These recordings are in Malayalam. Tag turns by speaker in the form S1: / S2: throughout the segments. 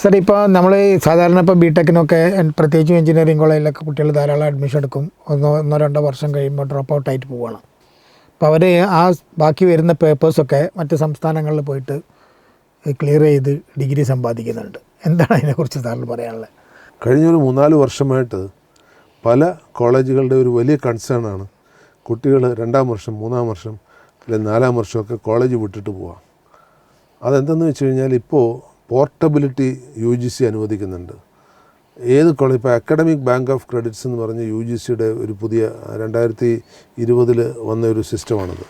S1: സാർ ഇപ്പോൾ നമ്മൾ സാധാരണ ഇപ്പോൾ ബി ടെക്കിനൊക്കെ പ്രത്യേകിച്ചും എഞ്ചിനീയറിംഗ് കോളേജിലൊക്കെ കുട്ടികൾ ധാരാളം അഡ്മിഷൻ എടുക്കും. ഒന്നോ ഒന്നോ രണ്ടോ വർഷം കഴിയുമ്പോൾ ഡ്രോപ്പ് ഔട്ട് ആയിട്ട് പോവുകയാണ് അപ്പോൾ അവർ ആ ബാക്കി വരുന്ന പേപ്പേഴ്സൊക്കെ മറ്റ് സംസ്ഥാനങ്ങളിൽ പോയിട്ട് ക്ലിയർ ചെയ്ത് ഡിഗ്രി സമ്പാദിക്കുന്നുണ്ട്. എന്താണ് അതിനെക്കുറിച്ച് സാറിന് പറയാനുള്ളത്?
S2: കഴിഞ്ഞ ഒരു മൂന്നാൽ വർഷമായിട്ട് പല കോളേജുകളുടെ ഒരു വലിയ കൺസേൺ ആണ്. കുട്ടികൾ രണ്ടാം വർഷം മൂന്നാം വർഷം അല്ലെങ്കിൽ നാലാം വർഷമൊക്കെ കോളേജ് വിട്ടിട്ട് പോവാം. അതെന്തെന്ന് വെച്ച് കഴിഞ്ഞാൽ ഇപ്പോൾ പോർട്ടബിലിറ്റി യു ജി സി അനുവദിക്കുന്നുണ്ട്. ഏത് കോളേജ് ഇപ്പോൾ അക്കാഡമിക് ബാങ്ക് ഓഫ് ക്രെഡിറ്റ്സ് എന്ന് പറഞ്ഞ യു ജി സിയുടെ ഒരു പുതിയ രണ്ടായിരത്തി ഇരുപതിൽ വന്ന ഒരു സിസ്റ്റമാണത്.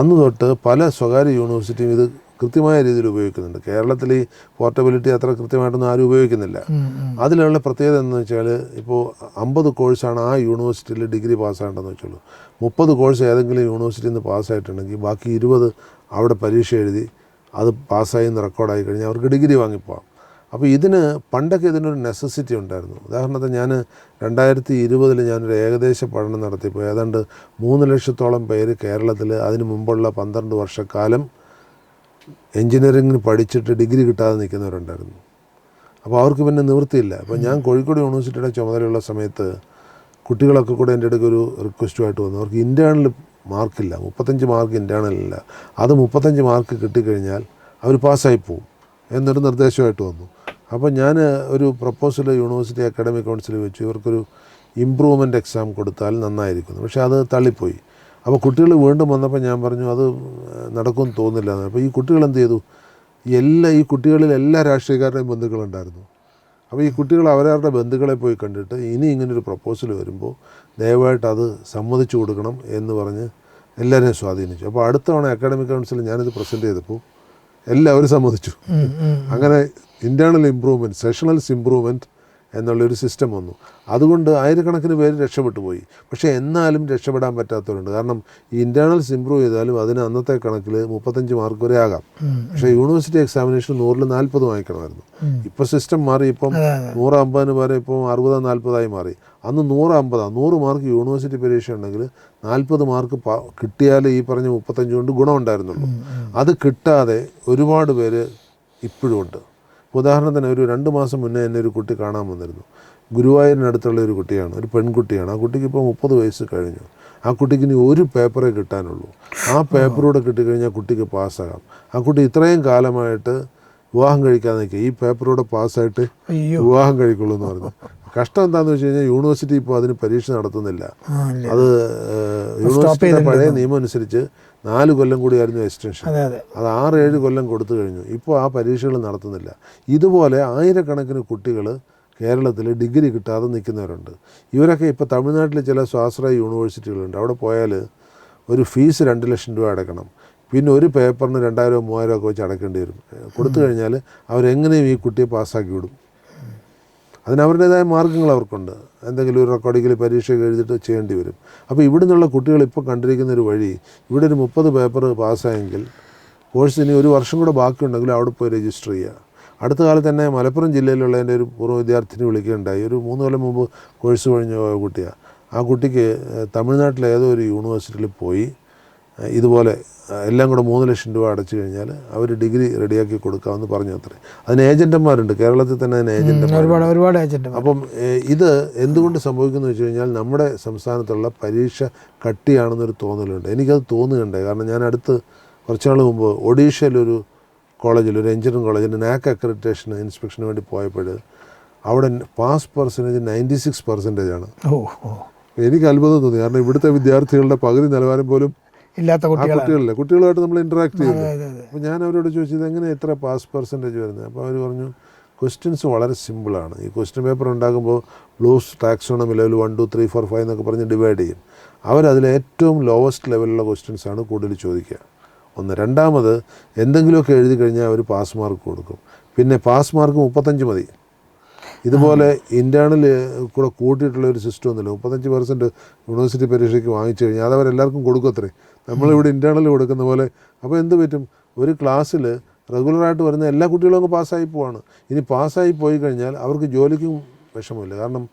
S2: അന്ന് തൊട്ട് പല സ്വകാര്യ യൂണിവേഴ്സിറ്റിയും ഇത് കൃത്യമായ രീതിയിൽ ഉപയോഗിക്കുന്നുണ്ട്. കേരളത്തിൽ ഈ പോർട്ടബിലിറ്റി അത്ര കൃത്യമായിട്ടൊന്നും ആരും ഉപയോഗിക്കുന്നില്ല. അതിലുള്ള പ്രത്യേകത എന്ന് വെച്ചാൽ ഇപ്പോൾ അമ്പത് കോഴ്സാണ് ആ യൂണിവേഴ്സിറ്റിയിൽ ഡിഗ്രി പാസ്സാകേണ്ടതെന്ന് വെച്ചുള്ളൂ മുപ്പത് കോഴ്സ് ഏതെങ്കിലും യൂണിവേഴ്സിറ്റിയിൽ നിന്ന് പാസ്സായിട്ടുണ്ടെങ്കിൽ ബാക്കി ഇരുപത് അവിടെ പരീക്ഷ എഴുതി അത് പാസ്സായി റെക്കോർഡായി കഴിഞ്ഞാൽ അവർക്ക് ഡിഗ്രി വാങ്ങിപ്പോവാം. അപ്പോൾ ഇതിന് പണ്ടൊക്കെ ഇതിനൊരു നെസസിറ്റി ഉണ്ടായിരുന്നു. ഉദാഹരണത്തിന് ഞാൻ രണ്ടായിരത്തി ഇരുപതിൽ ഞാനൊരു ഏകദേശ പഠനം നടത്തിയപ്പോൾ ഏതാണ്ട് മൂന്ന് ലക്ഷത്തോളം പേര് കേരളത്തിൽ അതിന് മുമ്പുള്ള പന്ത്രണ്ട് വർഷക്കാലം എൻജിനീയറിംഗിന് പഠിച്ചിട്ട് ഡിഗ്രി കിട്ടാതെ നിൽക്കുന്നവരുണ്ടായിരുന്നു. അപ്പോൾ അവർക്ക് പിന്നെ നിവൃത്തിയില്ല. അപ്പോൾ ഞാൻ കോഴിക്കോട് യൂണിവേഴ്സിറ്റിയുടെ ചുമതലയുള്ള സമയത്ത് കുട്ടികളൊക്കെ കൂടെ എന്റെ ഇടയ്ക്ക് ഒരു റിക്വസ്റ്റുമായിട്ട് വന്നു. അവർക്ക് ഇന്റേണൽ മാർക്കില്ല. മുപ്പത്തഞ്ച് മാർക്ക് ഇന്റേണലില്ല അത് മുപ്പത്തഞ്ച് മാർക്ക് കിട്ടിക്കഴിഞ്ഞാൽ അവർ പാസ്സായി പോവും. എന്നൊരു നിർദ്ദേശമായിട്ട് വന്നു. അപ്പോൾ ഞാൻ ഒരു പ്രപ്പോസൽ യൂണിവേഴ്സിറ്റി അക്കാഡമിക് കൗൺസിൽ വെച്ചു. ഇവർക്കൊരു ഇമ്പ്രൂവ്മെന്റ് എക്സാം കൊടുത്താൽ നന്നായിരിക്കുന്നു. പക്ഷേ അത് തള്ളിപ്പോയി. അപ്പോൾ കുട്ടികൾ വീണ്ടും വന്നപ്പോൾ ഞാൻ പറഞ്ഞു അത് നടക്കുമെന്ന് തോന്നില്ല അപ്പോൾ ഈ കുട്ടികൾ എന്ത് ചെയ്തു? എല്ലാ ഈ കുട്ടികളിൽ എല്ലാ രാഷ്ട്രീയക്കാരുടെയും ബന്ധുക്കളുണ്ടായിരുന്നു. അപ്പോൾ ഈ കുട്ടികൾ അവരവരുടെ ബന്ധുക്കളെ പോയി കണ്ടിട്ട് ഇനി ഇങ്ങനൊരു പ്രപ്പോസൽ വരുമ്പോൾ ദയവായിട്ട് അത് സമ്മതിച്ചു കൊടുക്കണം എന്ന് പറഞ്ഞ് എല്ലാവരെയും സ്വാധീനിച്ചു. അപ്പോൾ അടുത്ത തവണ അക്കാഡമിക് കൗൺസിൽ ഞാനിത് പ്രസന്റ് ചെയ്തപ്പോൾ എല്ലാവരും സമ്മതിച്ചു. അങ്ങനെ ഇന്റേർണൽ ഇമ്പ്രൂവ്മെന്റ് സെഷണൽസ് ഇമ്പ്രൂവ്മെന്റ് എന്നുള്ളൊരു സിസ്റ്റം വന്നു. അതുകൊണ്ട് ആയിരക്കണക്കിന് പേര് രക്ഷപ്പെട്ടു പോയി. പക്ഷേ എന്നാലും രക്ഷപ്പെടാൻ പറ്റാത്തവരുണ്ട്. കാരണം ഈ ഇന്റേർണൽസ് ഇമ്പ്രൂവ് ചെയ്താലും അതിന് അന്നത്തെ കണക്കിൽ മുപ്പത്തഞ്ച് മാർക്ക് വരെ ആകാം. പക്ഷേ യൂണിവേഴ്സിറ്റി എക്സാമിനേഷൻ നൂറിൽ നാൽപ്പത് വാങ്ങിക്കണമായിരുന്നു. ഇപ്പോൾ സിസ്റ്റം മാറി. ഇപ്പം നൂറ് അമ്പതിന് പേരെ ഇപ്പം അറുപതോ നാൽപ്പതായി മാറി. അന്ന് നൂറ് അമ്പതാണ് നൂറ് മാർക്ക് യൂണിവേഴ്സിറ്റി പരീക്ഷ ഉണ്ടെങ്കിൽ നാൽപ്പത് മാർക്ക് കിട്ടിയാലേ ഈ പറഞ്ഞ മുപ്പത്തഞ്ച് കൊണ്ട് ഗുണമുണ്ടായിരുന്നുള്ളൂ അത് കിട്ടാതെ ഒരുപാട് പേര് ഇപ്പോഴും ഉണ്ട്. ഉദാഹരണത്തിന് ഒരു രണ്ട് മാസം മുന്നേ എന്നെ ഒരു കുട്ടി കാണാൻ വന്നിരുന്നു. ഗുരുവായൂരിനടുത്തുള്ള ഒരു കുട്ടിയാണ് ഒരു പെൺകുട്ടിയാണ്. ആ കുട്ടിക്ക് ഇപ്പോൾ മുപ്പത് വയസ്സ് കഴിഞ്ഞു. ആ കുട്ടിക്ക് ഇനി ഒരു പേപ്പറേ കിട്ടാനുള്ളൂ. ആ പേപ്പറൂടെ കിട്ടിക്കഴിഞ്ഞാൽ കുട്ടിക്ക് പാസ്സാകാം. ആ കുട്ടി ഇത്രയും കാലമായിട്ട് വിവാഹം കഴിക്കാതെ നിൽക്കുക. ഈ പേപ്പറൂടെ പാസ്സായിട്ട് വിവാഹം കഴിക്കുള്ളൂ എന്ന് പറഞ്ഞു. കഷ്ടം എന്താണെന്ന് വെച്ച് കഴിഞ്ഞാൽ യൂണിവേഴ്സിറ്റി ഇപ്പോൾ അതിന് പരീക്ഷ നടത്തുന്നില്ല. അത് യൂണിവേഴ്സിറ്റിയുടെ പഴയ നിയമം അനുസരിച്ച് നാല് കൊല്ലം കൂടിയായിരുന്നു എക്സ്റ്റൻഷൻ.
S1: അതെ
S2: ആറ് ഏഴ് കൊല്ലം കൊടുത്തു കഴിഞ്ഞു. ഇപ്പോൾ ആ പരീക്ഷകൾ നടത്തുന്നില്ല. ഇതുപോലെ ആയിരക്കണക്കിന് കുട്ടികൾ കേരളത്തിൽ ഡിഗ്രി കിട്ടാതെ നിൽക്കുന്നവരുണ്ട്. ഇവരൊക്കെ ഇപ്പോൾ തമിഴ്നാട്ടിൽ ചില സ്വാശ്രയ യൂണിവേഴ്സിറ്റികളുണ്ട്. അവിടെ പോയാൽ ഒരു ഫീസ് രണ്ട് ലക്ഷം രൂപ അടക്കണം. പിന്നെ ഒരു പേപ്പറിന് രണ്ടായിരമോ മൂവായിരമോ ഒക്കെ വെച്ച് അടക്കേണ്ടി വരും. കൊടുത്തു കഴിഞ്ഞാൽ അവരെങ്ങനെയും ഈ കുട്ടിയെ പാസ്സാക്കി വിടും. അതിന് അവരുടേതായ മാർഗങ്ങൾ അവർക്കുണ്ട്. എന്തെങ്കിലും ഒരു റെക്കോർഡിങ്ങിൽ പരീക്ഷ എഴുതിയിട്ട് ചെയ്യേണ്ടി വരും. അപ്പോൾ ഇവിടെ നിന്നുള്ള കുട്ടികൾ ഇപ്പോൾ കണ്ടിരിക്കുന്ന ഒരു വഴി ഇവിടെ ഒരു മുപ്പത് പേപ്പർ പാസ്സായെങ്കിൽ കോഴ്സ് ഇനി ഒരു വർഷം കൂടെ ബാക്കിയുണ്ടെങ്കിൽ അവിടെ പോയി രജിസ്റ്റർ ചെയ്യുക അടുത്ത കാലത്ത് തന്നെ മലപ്പുറം ജില്ലയിലുള്ള എന്റെ ഒരു പൂർവ വിദ്യാർത്ഥിനി വിളിക്കുകയുണ്ടായി. ഒരു മൂന്ന് കൊല്ലം മുമ്പ് കോഴ്സ് കഴിഞ്ഞ കുട്ടിയാണ് ആ കുട്ടിക്ക് തമിഴ്നാട്ടിലെ ഏതോ ഒരു യൂണിവേഴ്സിറ്റിയിൽ പോയി. ഇതുപോലെ എല്ലാം കൂടെ മൂന്ന് ലക്ഷം രൂപ അടച്ചു കഴിഞ്ഞാൽ അവർ ഡിഗ്രി റെഡിയാക്കി കൊടുക്കാമെന്ന് പറഞ്ഞു അത്രേ. അതിന് ഏജന്റന്മാരുണ്ട് കേരളത്തിൽ തന്നെ അതിന് ഏജന്റന്മാർ
S1: ഒരുപാട് ഒരുപാട് ഏജന്റ്
S2: അപ്പം ഇത് എന്തുകൊണ്ട് സംഭവിക്കുന്നു വെച്ച് കഴിഞ്ഞാൽ നമ്മുടെ സംസ്ഥാനത്തുള്ള പരീക്ഷ കട്ടിയാണെന്നൊരു തോന്നലുണ്ട്. എനിക്കത് തോന്നുകയുണ്ട് കാരണം ഞാൻ അടുത്ത് കുറച്ച് നാൾ മുമ്പ് ഒഡീഷയിലൊരു കോളേജിൽ ഒരു എഞ്ചിനീയറിംഗ് കോളേജിന്റെ നാക്ക് അക്രഡിറ്റേഷൻ ഇൻസ്പെക്ഷന് വേണ്ടി പോയപ്പോൾ അവിടെ pass percentage ninety six percentage ആണ്. എനിക്ക് അത്ഭുതം തോന്നി. കാരണം ഇവിടുത്തെ വിദ്യാർത്ഥികളുടെ പകുതി നിലവാരം പോലും
S1: ഇല്ലാത്ത
S2: കുട്ടികളല്ലേ? കുട്ടികളുമായിട്ട് നമ്മൾ ഇന്ററാക്ട് ചെയ്യുന്നു
S1: അതെ അതെ.
S2: അപ്പോൾ ഞാൻ അവരോട് ചോദിച്ചത് എങ്ങനെ ഇത്ര പാസ് പെർസെന്റേജ് വരുന്നത്? അപ്പോൾ അവർ പറഞ്ഞു ക്വസ്റ്റ്യൻസ് വളരെ സിമ്പിളാണ് ഈ ക്വസ്റ്റ്യൻ പേപ്പർ ഉണ്ടാകുമ്പോൾ Bloom's taxonomy level one two three four five എന്നൊക്കെ പറഞ്ഞ് ഡിവൈഡ് ചെയ്യും. അവരതിൽ ഏറ്റവും ലോവസ്റ്റ് ലെവലിലുള്ള ക്വസ്റ്റ്യൻസ് ആണ് കൂടുതൽ ചോദിക്കുക. ഒന്ന്. രണ്ടാമത് എന്തെങ്കിലുമൊക്കെ എഴുതി കഴിഞ്ഞാൽ അവർ പാസ് മാർക്ക് കൊടുക്കും. പിന്നെ പാസ് മാർക്ക് മുപ്പത്തഞ്ച് മതി. ഇതുപോലെ ഇന്റേണൽ കൂടെ കൂട്ടിയിട്ടുള്ള ഒരു സിസ്റ്റം ഒന്നുമില്ല. മുപ്പത്തഞ്ച് പെർസെന്റ് യൂണിവേഴ്സിറ്റി പരീക്ഷയ്ക്ക് വാങ്ങിച്ചു കഴിഞ്ഞാൽ അത് അവരെല്ലാവർക്കും കൊടുക്കത്രേ നമ്മളിവിടെ ഇന്റേർണൽ കൊടുക്കുന്ന പോലെ. അപ്പോൾ എന്ത് പറ്റും? ഒരു ക്ലാസ്സിൽ റെഗുലറായിട്ട് വരുന്ന എല്ലാ കുട്ടികളും അങ്ങ് പാസ്സായി പോവാണ്. ഇനി പാസ്സായി പോയി കഴിഞ്ഞാൽ അവർക്ക് ജോലിക്കും വിഷമമില്ല. കാരണം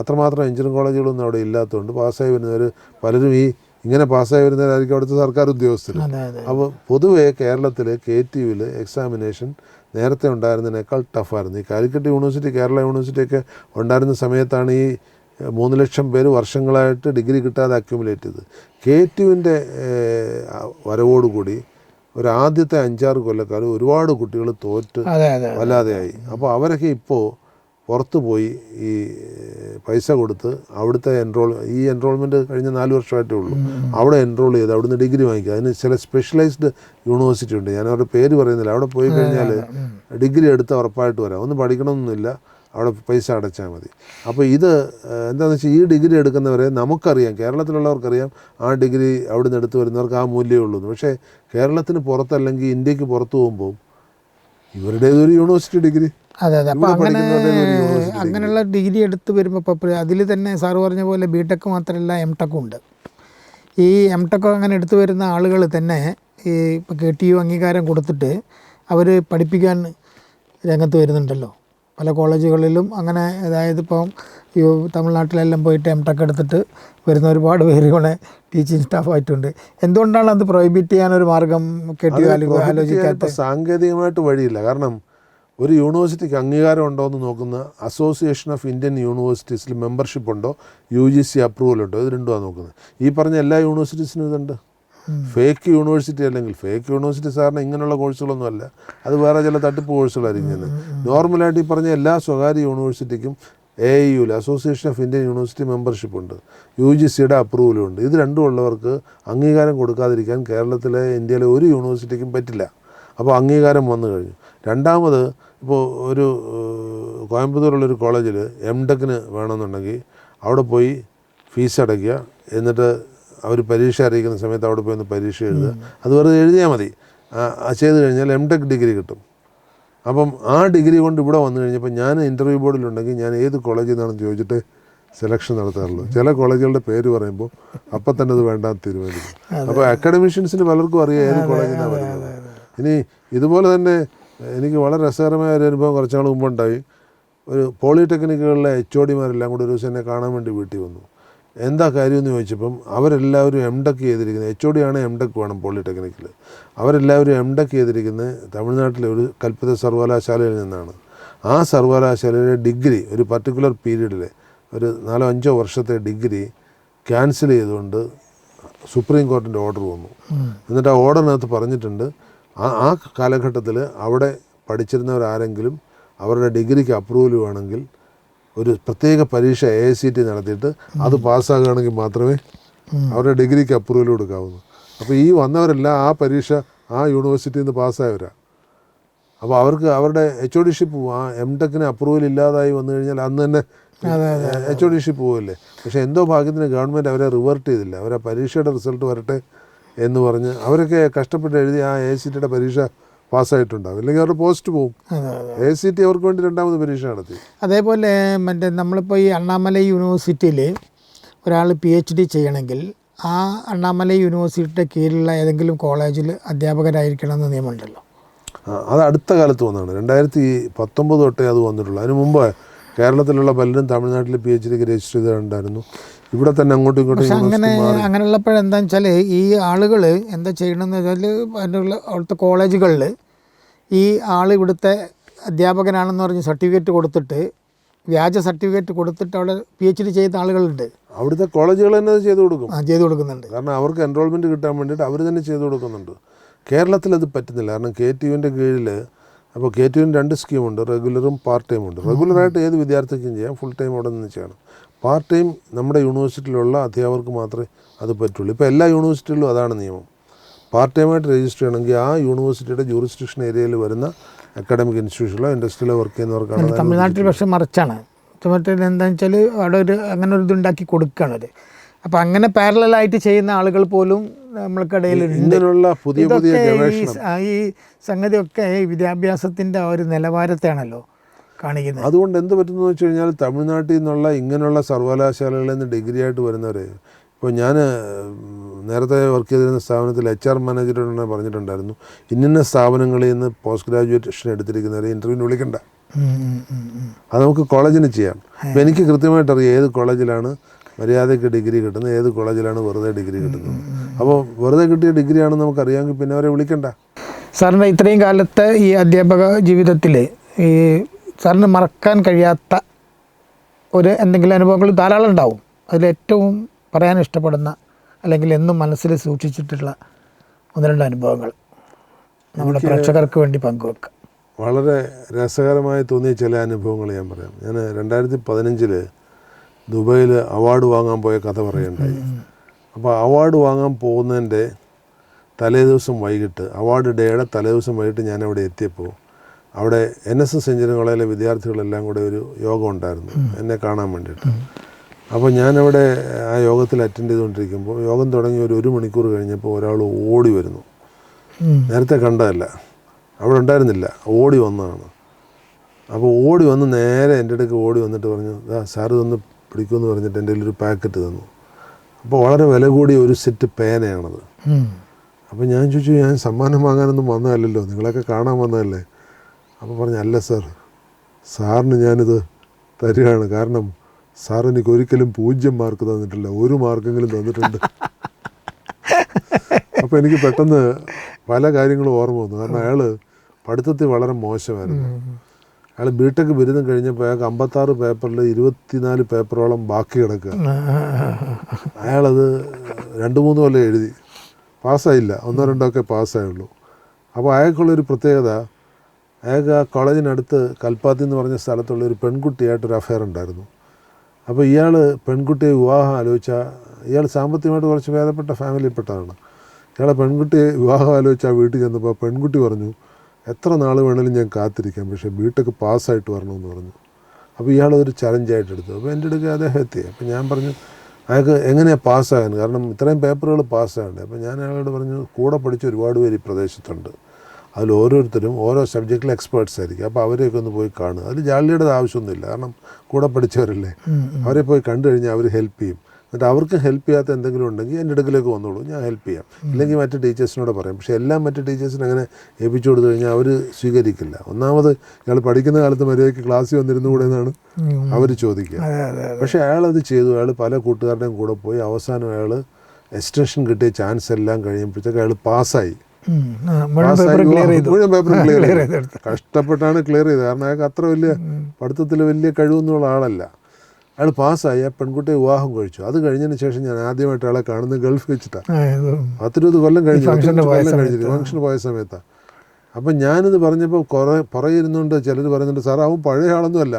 S2: അത്രമാത്രം എഞ്ചിനീയറിംഗ് കോളേജുകളൊന്നും അവിടെ ഇല്ലാത്തതുകൊണ്ട് പാസ്സായി വരുന്നവർ പലരും ഈ ഇങ്ങനെ പാസ്സായി വരുന്നവരായിരിക്കും അവിടുത്തെ സർക്കാർ ഉദ്യോഗസ്ഥർ അപ്പോൾ പൊതുവേ കേരളത്തിൽ കെ ടി യുവിൽ എക്സാമിനേഷൻ നേരത്തെ ഉണ്ടായിരുന്നതിനേക്കാൾ ടഫായിരുന്നു ഈ കാലിക്കറ്റ് യൂണിവേഴ്സിറ്റി കേരള യൂണിവേഴ്സിറ്റി ഒക്കെ ഉണ്ടായിരുന്ന സമയത്താണ് ഈ മൂന്ന് ലക്ഷം പേര് വർഷങ്ങളായിട്ട് ഡിഗ്രി കിട്ടാതെ അക്യുമുലേറ്റ് ചെയ്ത്. കെ ടുവിന്റെ വരവോടുകൂടി ഒരു ആദ്യത്തെ അഞ്ചാറ് കൊല്ലക്കാലം ഒരുപാട് കുട്ടികൾ തോറ്റ് വല്ലാതെയായി. അപ്പോൾ അവരൊക്കെ ഇപ്പോൾ പുറത്ത് പോയി ഈ പൈസ കൊടുത്ത് അവിടുത്തെ എൻറോൾ ഈ എൻറോൾമെന്റ് കഴിഞ്ഞ നാല് വർഷമായിട്ടേ ഉള്ളൂ. അവിടെ എൻറോൾ ചെയ്ത് അവിടുന്ന് ഡിഗ്രി വാങ്ങിക്കുക. അതിന് ചില സ്പെഷ്യലൈസ്ഡ് യൂണിവേഴ്സിറ്റി ഉണ്ട്. ഞാൻ അവരുടെ പേര് പറയുന്നില്ല. അവിടെ പോയി കഴിഞ്ഞാൽ ഡിഗ്രി എടുത്ത് ഉറപ്പായിട്ട് വരാം. ഒന്നും പഠിക്കണമെന്നൊന്നുമില്ല. അവിടെ പൈസ അടച്ചാൽ മതി. അപ്പോൾ ഇത് എന്താണെന്ന് വെച്ചാൽ ഈ ഡിഗ്രി എടുക്കുന്നവരെ നമുക്കറിയാം കേരളത്തിലുള്ളവർക്കറിയാം ആ ഡിഗ്രി അവിടെ നിന്ന് എടുത്ത് വരുന്നവർക്ക് ആ മൂല്യമേ ഉള്ളൂ. പക്ഷേ കേരളത്തിന് പുറത്തല്ലെങ്കിൽ ഇന്ത്യയ്ക്ക് പുറത്ത് പോകുമ്പോൾ ഇവരുടേതൊരു യൂണിവേഴ്സിറ്റി ഡിഗ്രി.
S1: അതെ അതെ. അപ്പോൾ അങ്ങനെ അങ്ങനെയുള്ള ഡിഗ്രി എടുത്ത് വരുമ്പോൾ ഇപ്പോൾ അതിൽ തന്നെ സാറ് പറഞ്ഞ പോലെ ബി ടെക് മാത്രമല്ല എം ടെക്കും ഉണ്ട്. ഈ എം ടെക് അങ്ങനെ എടുത്തു വരുന്ന ആളുകൾ തന്നെ ഈ ഇപ്പോൾ കെ ടി യു അംഗീകാരം കൊടുത്തിട്ട് അവർ പഠിപ്പിക്കാൻ രംഗത്ത് വരുന്നുണ്ടല്ലോ. പല കോളേജുകളിലും അങ്ങനെ അതായത് ഇപ്പം ഈ തമിഴ്നാട്ടിലെല്ലാം പോയിട്ട് എം ടെക് എടുത്തിട്ട് വരുന്ന ഒരുപാട് പേര് ഇവിടെ ടീച്ചിങ് സ്റ്റാഫ് ആയിട്ടുണ്ട്. എന്തുകൊണ്ടാണ് അത് പ്രൊഹിബിറ്റ് ചെയ്യാനൊരു മാർഗം കെ ടി യു ആലോചിക്കാത്ത
S2: സാങ്കേതികമായിട്ട് വഴിയില്ല. കാരണം ഒരു യൂണിവേഴ്സിറ്റിക്ക് അംഗീകാരം ഉണ്ടോ എന്ന് നോക്കുന്ന അസോസിയേഷൻ ഓഫ് ഇന്ത്യൻ യൂണിവേഴ്സിറ്റീസിൽ മെമ്പർഷിപ്പ് ഉണ്ടോ? യു ജി സി അപ്രൂവൽ ഉണ്ടോ? ഇത് രണ്ടുമാണ് നോക്കുന്നത്. ഈ പറഞ്ഞ എല്ലാ യൂണിവേഴ്സിറ്റീസിനും ഇതുണ്ട്. ഫേക്ക് യൂണിവേഴ്സിറ്റി അല്ലെങ്കിൽ ഫേക്ക് യൂണിവേഴ്സിറ്റി സാറിന് ഇങ്ങനെയുള്ള കോഴ്സുകളൊന്നും അല്ല. അത് വേറെ ചില തട്ടിപ്പ് കോഴ്സുകളായിരിക്കും ചെയ്യുന്നത്. നോർമലായിട്ട് ഈ പറഞ്ഞ എല്ലാ സ്വകാര്യ യൂണിവേഴ്സിറ്റിക്കും A യുയിൽ association of Indian university membership ഉണ്ട്. യു ജി സിയുടെ അപ്രൂവലും ഉണ്ട്. ഇത് രണ്ടും ഉള്ളവർക്ക് അംഗീകാരം കൊടുക്കാതിരിക്കാൻ കേരളത്തിലെ ഇന്ത്യയിലെ ഒരു യൂണിവേഴ്സിറ്റിക്കും പറ്റില്ല. അപ്പോൾ അംഗീകാരം വന്നു കഴിഞ്ഞു. രണ്ടാമത് ഇപ്പോൾ ഒരു കോയമ്പത്തൂരുള്ളൊരു കോളേജിൽ എം ടെക്കിന് വേണമെന്നുണ്ടെങ്കിൽ അവിടെ പോയി ഫീസ് അടയ്ക്കുക. എന്നിട്ട് അവർ പരീക്ഷ അറിയിക്കുന്ന സമയത്ത് അവിടെ പോയി ഒന്ന് പരീക്ഷ എഴുതുക. അത് വെറുതെ എഴുതിയാൽ മതി. ചെയ്ത് കഴിഞ്ഞാൽ എം ടെക് ഡിഗ്രി കിട്ടും. അപ്പം ആ ഡിഗ്രി കൊണ്ട് ഇവിടെ വന്നു കഴിഞ്ഞപ്പോൾ ഞാൻ ഇന്റർവ്യൂ ബോർഡിലുണ്ടെങ്കിൽ ഞാൻ ഏത് കോളേജിൽ നിന്നാണെന്ന് ചോദിച്ചിട്ട് സെലക്ഷൻ നടത്താറുള്ളൂ. ചില കോളേജുകളുടെ പേര് പറയുമ്പോൾ അപ്പം തന്നെ അത് വേണ്ടാന്ന് തീരുമാനിക്കും. അപ്പോൾ അക്കാഡമിഷ്യൻസിന് പലർക്കും അറിയാം ഏത് കോളേജിൽ നിന്നാണ് വരുന്നത് ഇനി ഇതുപോലെ തന്നെ എനിക്ക് വളരെ രസകരമായ ഒരു അനുഭവം കുറച്ചാൾ മുമ്പുണ്ടായി. ഒരു പോളിടെക്നിക്കുകളിലെ എച്ച് ഒ ഡിമാരെല്ലാം കൂടി ഒരു ദിവസം എന്നെ കാണാൻ വേണ്ടി വീട്ടിൽ വന്നു. എന്താ കാര്യമെന്ന് ചോദിച്ചപ്പം അവരെല്ലാവരും എം ടെക് ചെയ്തിരിക്കുന്നത് എച്ച് ഒ ഡി ആണ് എം ടെക് വേണം പോളിടെക്നിക്കിൽ അവരെല്ലാവരും എം ടെക് ചെയ്തിരിക്കുന്നത് തമിഴ്നാട്ടിലെ ഒരു കൽപ്പിത സർവകലാശാലയിൽ നിന്നാണ്. ആ സർവകലാശാലയിലെ ഡിഗ്രി ഒരു പർട്ടിക്കുലർ പീരീഡിൽ ഒരു നാലോ അഞ്ചോ വർഷത്തെ ഡിഗ്രി ക്യാൻസൽ ചെയ്തുകൊണ്ട് സുപ്രീം കോർട്ടിന്റെ ഓർഡർ വന്നു. എന്നിട്ട് ആ ഓർഡറിനകത്ത് പറഞ്ഞിട്ടുണ്ട് ആ ആ കാലഘട്ടത്തിൽ അവിടെ പഠിച്ചിരുന്നവരാരെങ്കിലും അവരുടെ ഡിഗ്രിക്ക് അപ്രൂവൽ വേണമെങ്കിൽ ഒരു പ്രത്യേക പരീക്ഷ എ ഐ സി ടി നടത്തിയിട്ട് അത് പാസ്സാകുകയാണെങ്കിൽ മാത്രമേ അവരുടെ ഡിഗ്രിക്ക് അപ്രൂവൽ കൊടുക്കാവുള്ളൂ അപ്പോൾ ഈ വന്നവരെല്ലാം ആ പരീക്ഷ ആ യൂണിവേഴ്സിറ്റിയിൽ നിന്ന് പാസ്സായവരാണ് അപ്പോൾ അവർക്ക് അവരുടെ എച്ച് ഒ ഡിഷിപ്പ് ആ എം ടെക്കിന് അപ്രൂവൽ ഇല്ലാതായി വന്നു കഴിഞ്ഞാൽ അന്ന് തന്നെ എച്ച് ഒ ഡിഷിപ്പ് പോവില്ലേ? പക്ഷേ എന്തോ ഭാഗ്യത്തിന് ഗവൺമെന്റ് അവരെ റിവേർട്ട് ചെയ്തില്ല. അവരെ പരീക്ഷയുടെ റിസൾട്ട് വരട്ടെ എന്ന് പറഞ്ഞ് അവരൊക്കെ കഷ്ടപ്പെട്ട് എഴുതി ആ എ സി ടിയുടെ പരീക്ഷ പാസ്സായിട്ടുണ്ടാവും. അല്ലെങ്കിൽ അവരുടെ പോസ്റ്റ് പോകും എ സി ടി അവർക്ക് വേണ്ടി രണ്ടാമത് പരീക്ഷ നടത്തി.
S1: അതേപോലെ മറ്റേ നമ്മളിപ്പോൾ ഈ അണ്ണാമല യൂണിവേഴ്സിറ്റിയിൽ ഒരാൾ പി എച്ച് ഡി ചെയ്യണമെങ്കിൽ ആ അണ്ണാമല യൂണിവേഴ്സിറ്റിയുടെ കീഴിലുള്ള ഏതെങ്കിലും കോളേജിൽ അധ്യാപകരായിരിക്കണം എന്ന നിയമമുണ്ടല്ലോ
S2: അത് അടുത്ത കാലത്ത് വന്നതാണ്. രണ്ടായിരത്തി പത്തൊമ്പത് തൊട്ടേ അത് വന്നിട്ടുള്ളൂ. അതിന് മുമ്പ് കേരളത്തിലുള്ള പലരും തമിഴ്നാട്ടിൽ പി എച്ച് ഡിക്ക് രജിസ്റ്റർ ചെയ്തിട്ടുണ്ടായിരുന്നു. ഇവിടെ തന്നെ അങ്ങോട്ടും ഇങ്ങോട്ടും
S1: അങ്ങനെ
S2: അങ്ങനെ
S1: ഉള്ളപ്പോഴെന്താ വെച്ചാൽ ഈ ആളുകൾ എന്താ ചെയ്യണമെന്ന് വെച്ചാൽ അതിനുള്ള അവിടുത്തെ കോളേജുകളിൽ ഈ ആൾ ഇവിടുത്തെ അധ്യാപകനാണെന്ന് പറഞ്ഞ് സർട്ടിഫിക്കറ്റ് കൊടുത്തിട്ട് വ്യാജ സർട്ടിഫിക്കറ്റ് കൊടുത്തിട്ട് അവിടെ പി എച്ച് ഡി ചെയ്ത ആളുകളുണ്ട്.
S2: അവിടുത്തെ കോളേജുകൾ തന്നെ ചെയ്തു കൊടുക്കും.
S1: ആ ചെയ്തു കൊടുക്കുന്നുണ്ട്.
S2: കാരണം അവർക്ക് എൻറോൾമെന്റ് കിട്ടാൻ വേണ്ടിയിട്ട് അവർ തന്നെ ചെയ്തു കൊടുക്കുന്നുണ്ട്. കേരളത്തിൽ അത് പറ്റുന്നില്ല. കാരണം കെ ടി യുവിന്റെ കീഴിൽ അപ്പോൾ കെ ടി യുവിന് രണ്ട് സ്കീമുണ്ട് റെഗുലറും പാർട്ട് ടൈമും ഉണ്ട്. റെഗുലറായിട്ട് ഏത് വിദ്യാർത്ഥിക്കും ചെയ്യാം. ഫുൾ ടൈം അവിടെ നിന്ന് ചെയ്യണം. പാർട്ട് ടൈം നമ്മുടെ യൂണിവേഴ്സിറ്റിയിലുള്ള അധ്യാപകർക്ക് മാത്രമേ അത് പറ്റുള്ളൂ. ഇപ്പോൾ എല്ലാ യൂണിവേഴ്സിറ്റികളിലും അതാണ് നിയമം. പാർട്ട് ടൈമായിട്ട് രജിസ്റ്റർ ചെയ്യണമെങ്കിൽ ആ യൂണിവേഴ്സിറ്റിയുടെ ജൂറിസ്ഡിക്ഷൻ ഏരിയയിൽ വരുന്ന അക്കാഡമിക് ഇൻസ്റ്റിറ്റ്യൂഷനിലോ ഇൻഡസ്ട്രിയിലോ വർക്ക് ചെയ്യുന്നവർക്കാണ്
S1: തമിഴ്നാട്ടിൽ പക്ഷേ മറിച്ചാണ്. മറ്റേ എന്താണെന്ന് വെച്ചാൽ അവിടെ ഒരു അങ്ങനെ ഒരു ഇതുണ്ടാക്കി കൊടുക്കുകയാണ് അപ്പോൾ അങ്ങനെ പാരലായിട്ട് ചെയ്യുന്ന ആളുകൾ പോലും നമ്മൾക്കിടയിൽ ഇന്ത്യയിലുള്ള
S2: ഇങ്ങനെയുള്ള പുതിയ പുതിയ
S1: ഈ സംഗതിയൊക്കെ വിദ്യാഭ്യാസത്തിന്റെ ആ ഒരു നിലവാരത്തെയാണല്ലോ. കാണിക്കുന്നത്.
S2: അതുകൊണ്ട് എന്ത് പറ്റുന്നു വെച്ച് കഴിഞ്ഞാൽ തമിഴ്നാട്ടിൽ നിന്നുള്ള ഇങ്ങനെയുള്ള സർവകലാശാലകളിൽ നിന്ന് ഡിഗ്രി ആയിട്ട് വരുന്നവരെ ഇപ്പോൾ ഞാൻ നേരത്തെ വർക്ക് ചെയ്തിരുന്ന സ്ഥാപനത്തിൽ എച്ച് ആർ മാനേജറോട് പറഞ്ഞിട്ടുണ്ടായിരുന്നു ഇന്നിന്ന സ്ഥാപനങ്ങളിൽ നിന്ന് പോസ്റ്റ് ഗ്രാജുവേഷൻ എടുത്തിരിക്കുന്നവരെ ഇന്റർവ്യൂവിന് വിളിക്കണ്ട. അത് നമുക്ക് കോളേജിന് ചെയ്യാം. അപ്പോൾ എനിക്ക് കൃത്യമായിട്ട് അറിയാം ഏത് കോളേജിലാണ് മര്യാദയ്ക്ക് ഡിഗ്രി കിട്ടുന്നത് ഏത് കോളേജിലാണ് വെറുതെ ഡിഗ്രി കിട്ടുന്നത്. അപ്പോൾ വെറുതെ കിട്ടിയ ഡിഗ്രി ആണെന്ന് നമുക്കറിയാമെങ്കിൽ പിന്നെ അവരെ വിളിക്കണ്ട.
S1: സാറിന്റെ ഇത്രയും കാലത്തെ ഈ അധ്യാപക ജീവിതത്തിൽ ഈ സാറിന് മറക്കാൻ കഴിയാത്ത ഒരു എന്തെങ്കിലും അനുഭവങ്ങൾ ധാരാളം ഉണ്ടാവും. അതിലേറ്റവും പറയാൻ ഇഷ്ടപ്പെടുന്ന അല്ലെങ്കിൽ എന്നും മനസ്സിൽ സൂക്ഷിച്ചിട്ടുള്ള ഒന്ന് രണ്ട് അനുഭവങ്ങൾ നമ്മുടെ പ്രേക്ഷകർക്ക് വേണ്ടി പങ്കുവെക്കുക
S2: വളരെ രസകരമായി തോന്നിയ ചില അനുഭവങ്ങൾ ഞാൻ പറയാം. ഞാൻ രണ്ടായിരത്തി പതിനഞ്ചിൽ ദുബൈയിൽ അവാർഡ് വാങ്ങാൻ പോയ കഥ പറയുണ്ടായി അപ്പോൾ അവാർഡ് വാങ്ങാൻ പോകുന്നതിന്റെ തലേ ദിവസം വൈകിട്ട് അവാർഡ് ഡേയുടെ തലേ ദിവസം വൈകിട്ട് ഞാൻ അവിടെ എത്തിയപ്പോൾ അവിടെ എൻ എസ് എസ് എഞ്ചിനീയറിംഗ് കോളേജിലെ വിദ്യാർത്ഥികളെല്ലാം കൂടെ ഒരു യോഗം ഉണ്ടായിരുന്നു. എന്നെ കാണാൻ വേണ്ടിയിട്ട്. അപ്പോൾ ഞാനവിടെ ആ യോഗത്തിൽ അറ്റൻഡ് ചെയ്തുകൊണ്ടിരിക്കുമ്പോൾ യോഗം തുടങ്ങി ഒരു ഒരു മണിക്കൂർ കഴിഞ്ഞപ്പോൾ ഒരാൾ ഓടി വരുന്നു. നേരത്തെ കണ്ടതല്ല. അവിടെ ഉണ്ടായിരുന്നില്ല. ഓടി വന്നതാണ്. അപ്പോൾ ഓടി വന്ന് നേരെ എന്റെ അടുക്ക് ഓടി വന്നിട്ട് പറഞ്ഞു ആ സാർ ഇതൊന്ന് പിടിക്കുമെന്ന് പറഞ്ഞിട്ട് എന്റെ ഒരു പാക്കറ്റ് തന്നു. അപ്പോൾ വളരെ വില കൂടിയ ഒരു സെറ്റ് പേനയാണത്. അപ്പോൾ ഞാൻ ചോദിച്ചു ഞാൻ സമ്മാനം വാങ്ങാനൊന്നും വന്നതല്ലല്ലോ. നിങ്ങളൊക്കെ കാണാൻ വന്നതല്ലേ? അപ്പോൾ പറഞ്ഞു അല്ല സാർ സാറിന് ഞാനിത് തരികയാണ്. കാരണം സാർ എനിക്ക് ഒരിക്കലും പൂജ്യം മാർക്ക് തന്നിട്ടില്ല. ഒരു മാർക്കെങ്കിലും തന്നിട്ടുണ്ട്. അപ്പോൾ എനിക്ക് പെട്ടെന്ന് പല കാര്യങ്ങളും ഓർമ്മ വന്നു. കാരണം അയാൾ പഠിത്തത്തിൽ വളരെ മോശമായിരുന്നു. അയാൾ ബിടെക് ബിരുദം കഴിഞ്ഞപ്പോൾ അയാൾക്ക് അമ്പത്താറ് പേപ്പറിൽ ഇരുപത്തിനാല് പേപ്പറോളം ബാക്കി കിടക്കുക. അയാളത് രണ്ട് മൂന്ന് കൊല്ലം എഴുതി. പാസ്സായില്ല. ഒന്നോ രണ്ടോ ഒക്കെ പാസ്സായുള്ളൂ. അപ്പോൾ അയാൾക്കുള്ളൊരു പ്രത്യേകത അയാൾക്ക് ആ കോളേജിനടുത്ത് കൽപ്പാത്തി എന്ന് പറഞ്ഞ സ്ഥലത്തുള്ള ഒരു പെൺകുട്ടിയായിട്ടൊരു അഫയർ ഉണ്ടായിരുന്നു. അപ്പോൾ ഇയാൾ പെൺകുട്ടിയെ വിവാഹം ആലോചിച്ച ഇയാൾ സാമ്പത്തികമായിട്ട് കുറച്ച് ഭേദപ്പെട്ട ഫാമിലിയിൽപ്പെട്ടതാണ്. ഇയാളെ പെൺകുട്ടിയെ വിവാഹം ആലോചിച്ച് ആ വീട്ടിൽ ചെന്നപ്പോൾ പെൺകുട്ടി പറഞ്ഞു എത്ര നാൾ വേണേലും ഞാൻ കാത്തിരിക്കാം പക്ഷേ ബിടെക് പാസ്സായിട്ട് വരണമെന്ന് പറഞ്ഞു. അപ്പോൾ ഇയാളതൊരു ചലഞ്ചായിട്ട് എടുത്തു. അപ്പോൾ എന്റെ അടുക്ക് അദ്ദേഹം എത്തി. അപ്പോൾ ഞാൻ പറഞ്ഞു അയാൾക്ക് എങ്ങനെയാണ് പാസ്സാകാൻ? കാരണം ഇത്രയും പേപ്പറുകൾ പാസ്സാകണ്ടേ. അപ്പോൾ ഞാൻ അയാളോട് പറഞ്ഞു കൂടെ പഠിച്ച ഒരുപാട് പേര് ഈ പ്രദേശത്തുണ്ട്. അതിൽ ഓരോരുത്തരും ഓരോ സബ്ജക്റ്റിൽ എക്സ്പേർട്സ് ആയിരിക്കും. അപ്പോൾ അവരെയൊക്കെ ഒന്ന് പോയി കാണുക. അതിൽ ജാള്യയുടെ ആവശ്യമൊന്നുമില്ല. കാരണം കൂടെ പഠിച്ചവരല്ലേ. അവരെ പോയി കണ്ടു കഴിഞ്ഞാൽ അവർ ഹെൽപ്പ് ചെയ്യും. എന്നിട്ട് അവർക്ക് ഹെൽപ്പ് ചെയ്യാത്ത എന്തെങ്കിലും ഉണ്ടെങ്കിൽ എന്റെ അടുക്കലേക്ക് വന്നോളൂ. ഞാൻ ഹെൽപ്പ് ചെയ്യാം. ഇല്ലെങ്കിൽ മറ്റു ടീച്ചേഴ്സിനോട് പറയാം. പക്ഷേ എല്ലാം മറ്റു ടീച്ചേഴ്സിന് അങ്ങനെ ഏൽപ്പിച്ചു കൊടുത്തു കഴിഞ്ഞാൽ അവർ സ്വീകരിക്കില്ല. ഒന്നാമത് ഇയാൾ പഠിക്കുന്ന കാലത്ത് മര്യാദയ്ക്ക് ക്ലാസ്സിൽ വന്നിരുന്നു കൂടെ എന്നാണ് അവർ ചോദിക്കുക. പക്ഷേ അയാളത് ചെയ്തു. അയാൾ പല കൂട്ടുകാരുടെയും കൂടെ പോയി. അവസാനം അയാൾ എക്സ്റ്റൻഷൻ കിട്ടിയ ചാൻസ് എല്ലാം കഴിയുമ്പോഴത്തേക്ക് അയാൾ പാസ്സായി
S1: ക്ലിയർ ചെയ്തു.
S2: കഷ്ടപ്പെട്ടാണ് ക്ലിയർ ചെയ്തത്. കാരണം അയാൾക്ക് അത്ര വലിയ പഠിത്തത്തിൽ വലിയ കഴിവൊന്നുമുള്ള ആളല്ല. അയാൾ പാസ്സായി. ആ പെൺകുട്ടിയെ വിവാഹം കഴിച്ചു. അത് കഴിഞ്ഞതിന് ശേഷം ഞാൻ ആദ്യമായിട്ട് അയാളെ കാണുന്നത് ഗൾഫ് വെച്ചിട്ടാണ് പത്തിരുപത് കൊല്ലം കഴിഞ്ഞു.
S1: ഫംഗ്ഷൻ പോയ
S2: കൊല്ലം കഴിഞ്ഞിട്ട് ഫംഗ്ഷന് പോയ സമയത്താണ് അപ്പം ഞാനിത് പറഞ്ഞപ്പോൾ കുറേ പറയുന്നുണ്ട്. ചിലർ പറയുന്നുണ്ട് സാർ അവൻ പഴയ ആളൊന്നും അല്ല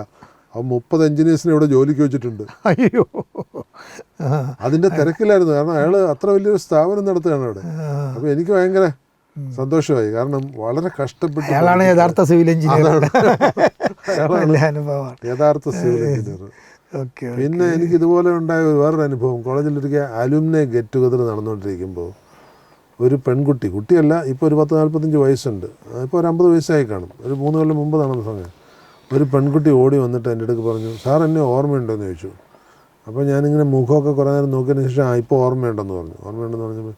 S2: അവൻ മുപ്പത് എഞ്ചിനീയേഴ്സിനെ ഇവിടെ ജോലിക്ക് വെച്ചിട്ടുണ്ട്.
S1: അയ്യോ.
S2: അതിന്റെ തിരക്കിലായിരുന്നു. കാരണം അയാൾ അത്ര വലിയൊരു സ്ഥാപനം നടത്തുകയാണ് അവിടെ.
S1: അപ്പം
S2: അപ്പോൾ എനിക്ക് ഭയങ്കര സന്തോഷമായി. കാരണം വളരെ കഷ്ടപ്പെട്ട്
S1: അയാളാണ് യഥാർത്ഥ സിവിൽ എഞ്ചിനീയർ അനുഭവമാണ്.
S2: യഥാർത്ഥ സിവിൽ എഞ്ചിനീയർ പിന്നെ എനിക്ക് ഇതുപോലെ ഉണ്ടായ ഒരു വേറൊരു അനുഭവം. കോളേജിലൊരിക്കൽ അലുമിനെ ഗെറ്റ് ടുഗദർ നടന്നുകൊണ്ടിരിക്കുമ്പോൾ ഒരു പെൺകുട്ടി കുട്ടിയല്ല ഇപ്പോൾ ഒരു പത്ത് നാൽപ്പത്തഞ്ച് വയസ്സുണ്ട്. ഇപ്പോൾ ഒരു അമ്പത് വയസ്സായി കാണും. ഒരു മൂന്ന് കൊല്ലം മുമ്പ് നടന്ന സമയം. ഒരു പെൺകുട്ടി ഓടി വന്നിട്ട് എന്റെ അടുക്ക് പറഞ്ഞു സാർ എന്നെ ഓർമ്മയുണ്ടോ? എന്ന് ചോദിച്ചു. അപ്പോൾ ഞാനിങ്ങനെ മുഖമൊക്കെ കുറേ നേരം നോക്കിയതിന് ശേഷം ആ ഇപ്പോൾ ഓർമ്മയുണ്ടെന്ന് പറഞ്ഞു. ഓർമ്മയുണ്ടെന്ന് പറഞ്ഞപ്പോൾ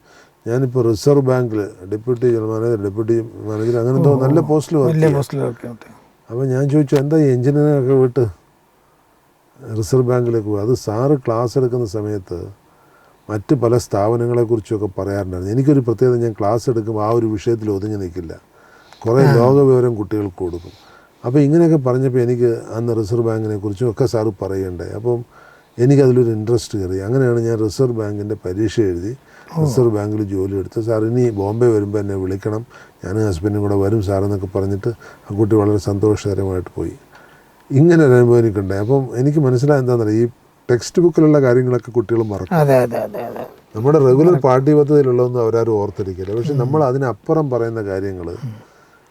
S2: ഞാനിപ്പോൾ റിസർവ് ബാങ്കിൽ deputy general manager deputy manager അങ്ങനത്തെ നല്ല പോസ്റ്റിൽ വർക്ക് അപ്പോൾ ഞാൻ ചോദിച്ചു എന്താ ഈ എഞ്ചിനീയറിംഗ് വിട്ട് റിസർവ് ബാങ്കിലേക്ക് പോയി അത് സാറ് ക്ലാസ് എടുക്കുന്ന സമയത്ത് മറ്റ് പല സ്ഥാപനങ്ങളെക്കുറിച്ചൊക്കെ പറയാറുണ്ടായിരുന്നു. എനിക്കൊരു പ്രത്യേകത ഞാൻ ക്ലാസ് എടുക്കുമ്പോൾ ആ ഒരു വിഷയത്തിൽ ഒതുങ്ങി നിൽക്കില്ല. കുറേ ലോകവിവരം കുട്ടികൾക്ക് കൊടുക്കും. അപ്പോൾ ഇങ്ങനെയൊക്കെ പറഞ്ഞപ്പോൾ എനിക്ക് അന്ന് റിസർവ് ബാങ്കിനെ കുറിച്ചും ഒക്കെ സാറ് പറയണ്ടേ? അപ്പം എനിക്കതിലൊരു ഇൻട്രസ്റ്റ് കയറി. അങ്ങനെയാണ് ഞാൻ റിസർവ് ബാങ്കിന്റെ പരീക്ഷ എഴുതി റിസർവ് ബാങ്കിൽ ജോലി എടുത്ത് സാർ ഇനി ബോംബെ വരുമ്പോൾ എന്നെ വിളിക്കണം. ഞാനും ഹസ്ബൻഡും കൂടെ വരും സാറെന്നൊക്കെ പറഞ്ഞിട്ട് ആ കുട്ടി വളരെ സന്തോഷകരമായിട്ട് പോയി. ഇങ്ങനെ ഒരു അനുഭവം എനിക്കുണ്ടായി. അപ്പം എനിക്ക് മനസ്സിലായ എന്താണെന്നറിയാം? ഈ ടെക്സ്റ്റ് ബുക്കിലുള്ള കാര്യങ്ങളൊക്കെ കുട്ടികൾ മറക്കും. നമ്മുടെ റെഗുലർ പാഠ്യപദ്ധതിയിലുള്ളതൊന്നും അവരാരും ഓർത്തിരിക്കില്ല. പക്ഷെ നമ്മൾ അതിനപ്പുറം പറയുന്ന കാര്യങ്ങൾ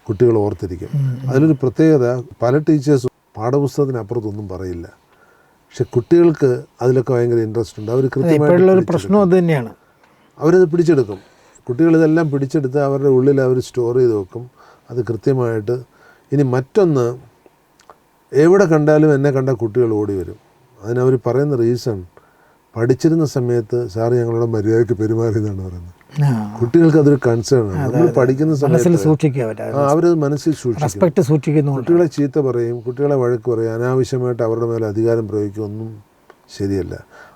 S2: കുട്ടികൾ ഓർത്തിരിക്കും. അതിലൊരു പ്രത്യേകത പല ടീച്ചേഴ്സും പാഠപുസ്തകത്തിനപ്പുറത്തൊന്നും പറയില്ല. പക്ഷെ കുട്ടികൾക്ക് അതിലൊക്കെ ഭയങ്കര ഇൻട്രസ്റ്റ് ഉണ്ട്. അവർ കൃത്യമായിട്ട്
S1: പ്രശ്നം അത് തന്നെയാണ്
S2: അവരത് പിടിച്ചെടുക്കും. കുട്ടികൾ ഇതെല്ലാം പിടിച്ചെടുത്ത് അവരുടെ ഉള്ളിൽ അവർ സ്റ്റോർ ചെയ്ത് വെക്കും. അത് കൃത്യമായിട്ട് ഇനി മറ്റൊന്ന് എവിടെ കണ്ടാലും എന്നെ കണ്ട കുട്ടികൾ ഓടി വരും. അതിനവർ പറയുന്ന റീസൺ പഠിച്ചിരുന്ന സമയത്ത് സാറ് ഞങ്ങളോട് മര്യാദയ്ക്ക് പെരുമാറിയെന്നാണ് പറയുന്നത്. കുട്ടികൾക്ക് അതൊരു കൺസേൺ ആണ്. നമ്മൾ പഠിക്കുന്ന സമയത്ത്
S1: സൂക്ഷിക്കുക
S2: അവരത് മനസ്സിൽ സൂക്ഷിക്കും.
S1: റെസ്പെക്ട് സൂക്ഷിക്കുന്നുണ്ട്
S2: കുട്ടികളെ ചീത്ത പറയും കുട്ടികളെ വഴക്ക് പറയും അനാവശ്യമായിട്ട് അവരുടെ മേലെ അധികാരം പ്രയോഗിക്കൊന്നും ശരിയല്ല.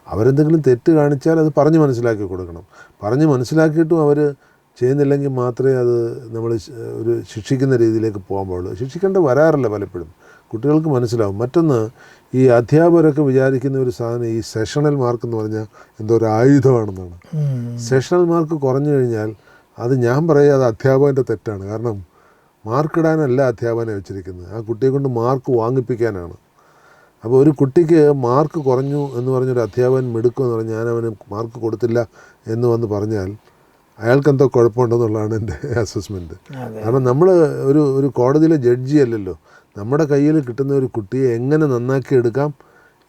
S2: അവരെന്തെങ്കിലും തെറ്റ് കാണിച്ചാൽ അത് പറഞ്ഞ് മനസ്സിലാക്കി കൊടുക്കണം. പറഞ്ഞ് മനസ്സിലാക്കിയിട്ടും അവർ ചെയ്യുന്നില്ലെങ്കിൽ മാത്രമേ അത് നമ്മൾ ഒരു ശിക്ഷിക്കുന്ന രീതിയിലേക്ക് പോകാൻ പാടുള്ളൂ. ശിക്ഷിക്കേണ്ട വരാറില്ല പലപ്പോഴും. കുട്ടികൾക്ക് മനസ്സിലാവും. മറ്റൊന്ന് ഈ അധ്യാപകരൊക്കെ വിചാരിക്കുന്ന ഒരു സാധനം ഈ സെഷണൽ മാർക്ക് എന്ന് പറഞ്ഞാൽ എന്തോ ഒരു ആയുധമാണെന്നാണ്. സെഷണൽ മാർക്ക് കുറഞ്ഞു കഴിഞ്ഞാൽ അത് ഞാൻ പറയുക അത് അധ്യാപകന്റെ തെറ്റാണ്. കാരണം മാർക്കിടാനല്ല അധ്യാപകനെ വെച്ചിരിക്കുന്നത്. ആ കുട്ടിയെ കൊണ്ട് മാർക്ക് വാങ്ങിപ്പിക്കാനാണ്. അപ്പോൾ ഒരു കുട്ടിക്ക് മാർക്ക് കുറഞ്ഞു എന്ന് പറഞ്ഞൊരു അധ്യാപകൻ മിടുക്കുമെന്ന് പറഞ്ഞാൽ ഞാൻ അവന് മാർക്ക് കൊടുത്തില്ല എന്ന് വന്ന് പറഞ്ഞാൽ അയാൾക്ക് എന്തോ കുഴപ്പമുണ്ടെന്നുള്ളതാണ് എന്റെ
S1: അസസ്മെന്റ്
S2: കാരണം നമ്മൾ ഒരു ഒരു കോടതിയിലെ ജഡ്ജി അല്ലല്ലോ. നമ്മുടെ കയ്യിൽ കിട്ടുന്ന ഒരു കുട്ടിയെ എങ്ങനെ നന്നാക്കി എടുക്കാം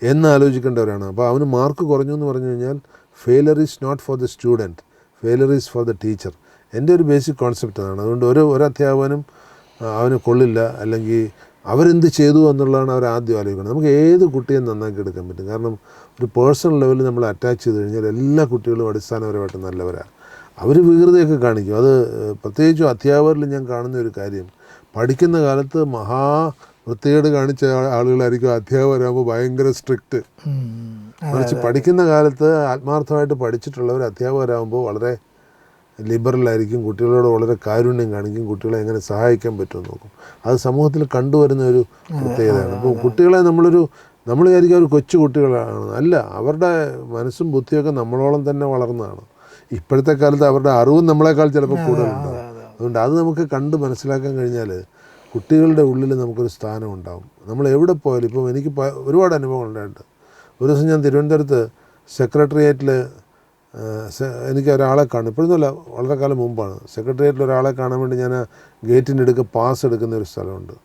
S2: എന്ന് ആലോചിക്കേണ്ടവരാണ്. അപ്പോൾ അവന് മാർക്ക് കുറഞ്ഞു എന്ന് പറഞ്ഞു കഴിഞ്ഞാൽ failure is not for the student failure is for the teacher എന്റെ ഒരു ബേസിക് കോൺസെപ്റ്റ് അതാണ്. അതുകൊണ്ട് ഒരു ഒരു അധ്യാപകനും ആ, അവന് കൊള്ളില്ല. അല്ലെങ്കിൽ അവരെന്ത് ചെയ്തു എന്നുള്ളതാണ് അവർ ആദ്യം ആലോചിക്കുന്നത്. നമുക്ക് ഏത് കുട്ടിയും നന്നാക്കി എടുക്കാൻ പറ്റും? കാരണം ഒരു പേഴ്സണൽ ലെവലിൽ നമ്മൾ അറ്റാച്ച് ചെയ്ത് കഴിഞ്ഞാൽ എല്ലാ കുട്ടികളും അടിസ്ഥാനപരമായിട്ട് നല്ലവരാണ്. അവർ വികൃതിയൊക്കെ കാണിക്കും. അത് പ്രത്യേകിച്ചും അധ്യാപകരിൽ ഞാൻ കാണുന്ന ഒരു കാര്യം പഠിക്കുന്ന കാലത്ത് മഹാ വൃത്തികേട് കാണിച്ച ആളുകളായിരിക്കും അധ്യാപകരാകുമ്പോൾ ഭയങ്കര സ്ട്രിക്റ്റ്. മറിച്ച് പഠിക്കുന്ന കാലത്ത് ആത്മാർത്ഥമായിട്ട് പഠിച്ചിട്ടുള്ളവർ അധ്യാപകരാകുമ്പോൾ വളരെ ലിബറലായിരിക്കും കുട്ടികളോട് വളരെ കാരുണ്യം കാണിക്കും കുട്ടികളെ എങ്ങനെ സഹായിക്കാൻ പറ്റുമെന്ന് നോക്കും. അത് സമൂഹത്തിൽ കണ്ടുവരുന്ന ഒരു പ്രത്യേകതയാണ്. അപ്പോൾ കുട്ടികളെ നമ്മളൊരു നമ്മൾ വിചാരിക്കുക ഒരു കൊച്ചു കുട്ടികളാണ്. അല്ല അവരുടെ മനസ്സും ബുദ്ധിയൊക്കെ നമ്മളോളം തന്നെ വളർന്നതാണ്. ഇപ്പോഴത്തെ കാലത്ത് അവരുടെ അറിവും നമ്മളെക്കാൾ ചിലപ്പോൾ കൂടുതലുണ്ടാവും. അതുകൊണ്ട് അത് നമുക്ക് കണ്ട് മനസ്സിലാക്കാൻ കഴിഞ്ഞാൽ കുട്ടികളുടെ ഉള്ളിൽ നമുക്കൊരു സ്ഥാനം ഉണ്ടാകും നമ്മൾ എവിടെ പോയാലും ഇപ്പം എനിക്ക് ഒരുപാട് അനുഭവങ്ങൾ ഉണ്ടായിട്ടുണ്ട്. ഒരു ദിവസം ഞാൻ തിരുവനന്തപുരത്ത് സെക്രട്ടേറിയറ്റിൽ എനിക്ക് ഒരാളെ കാണും. ഇപ്പോഴൊന്നുമല്ല വളരെ കാലം മുമ്പാണ്. സെക്രട്ടേറിയറ്റിൽ ഒരാളെ കാണാൻ വേണ്ടി ഞാൻ ഗേറ്റിന്റെ അടുക്ക് പാസ് എടുക്കുന്ന ഒരു സ്ഥലമുണ്ട്.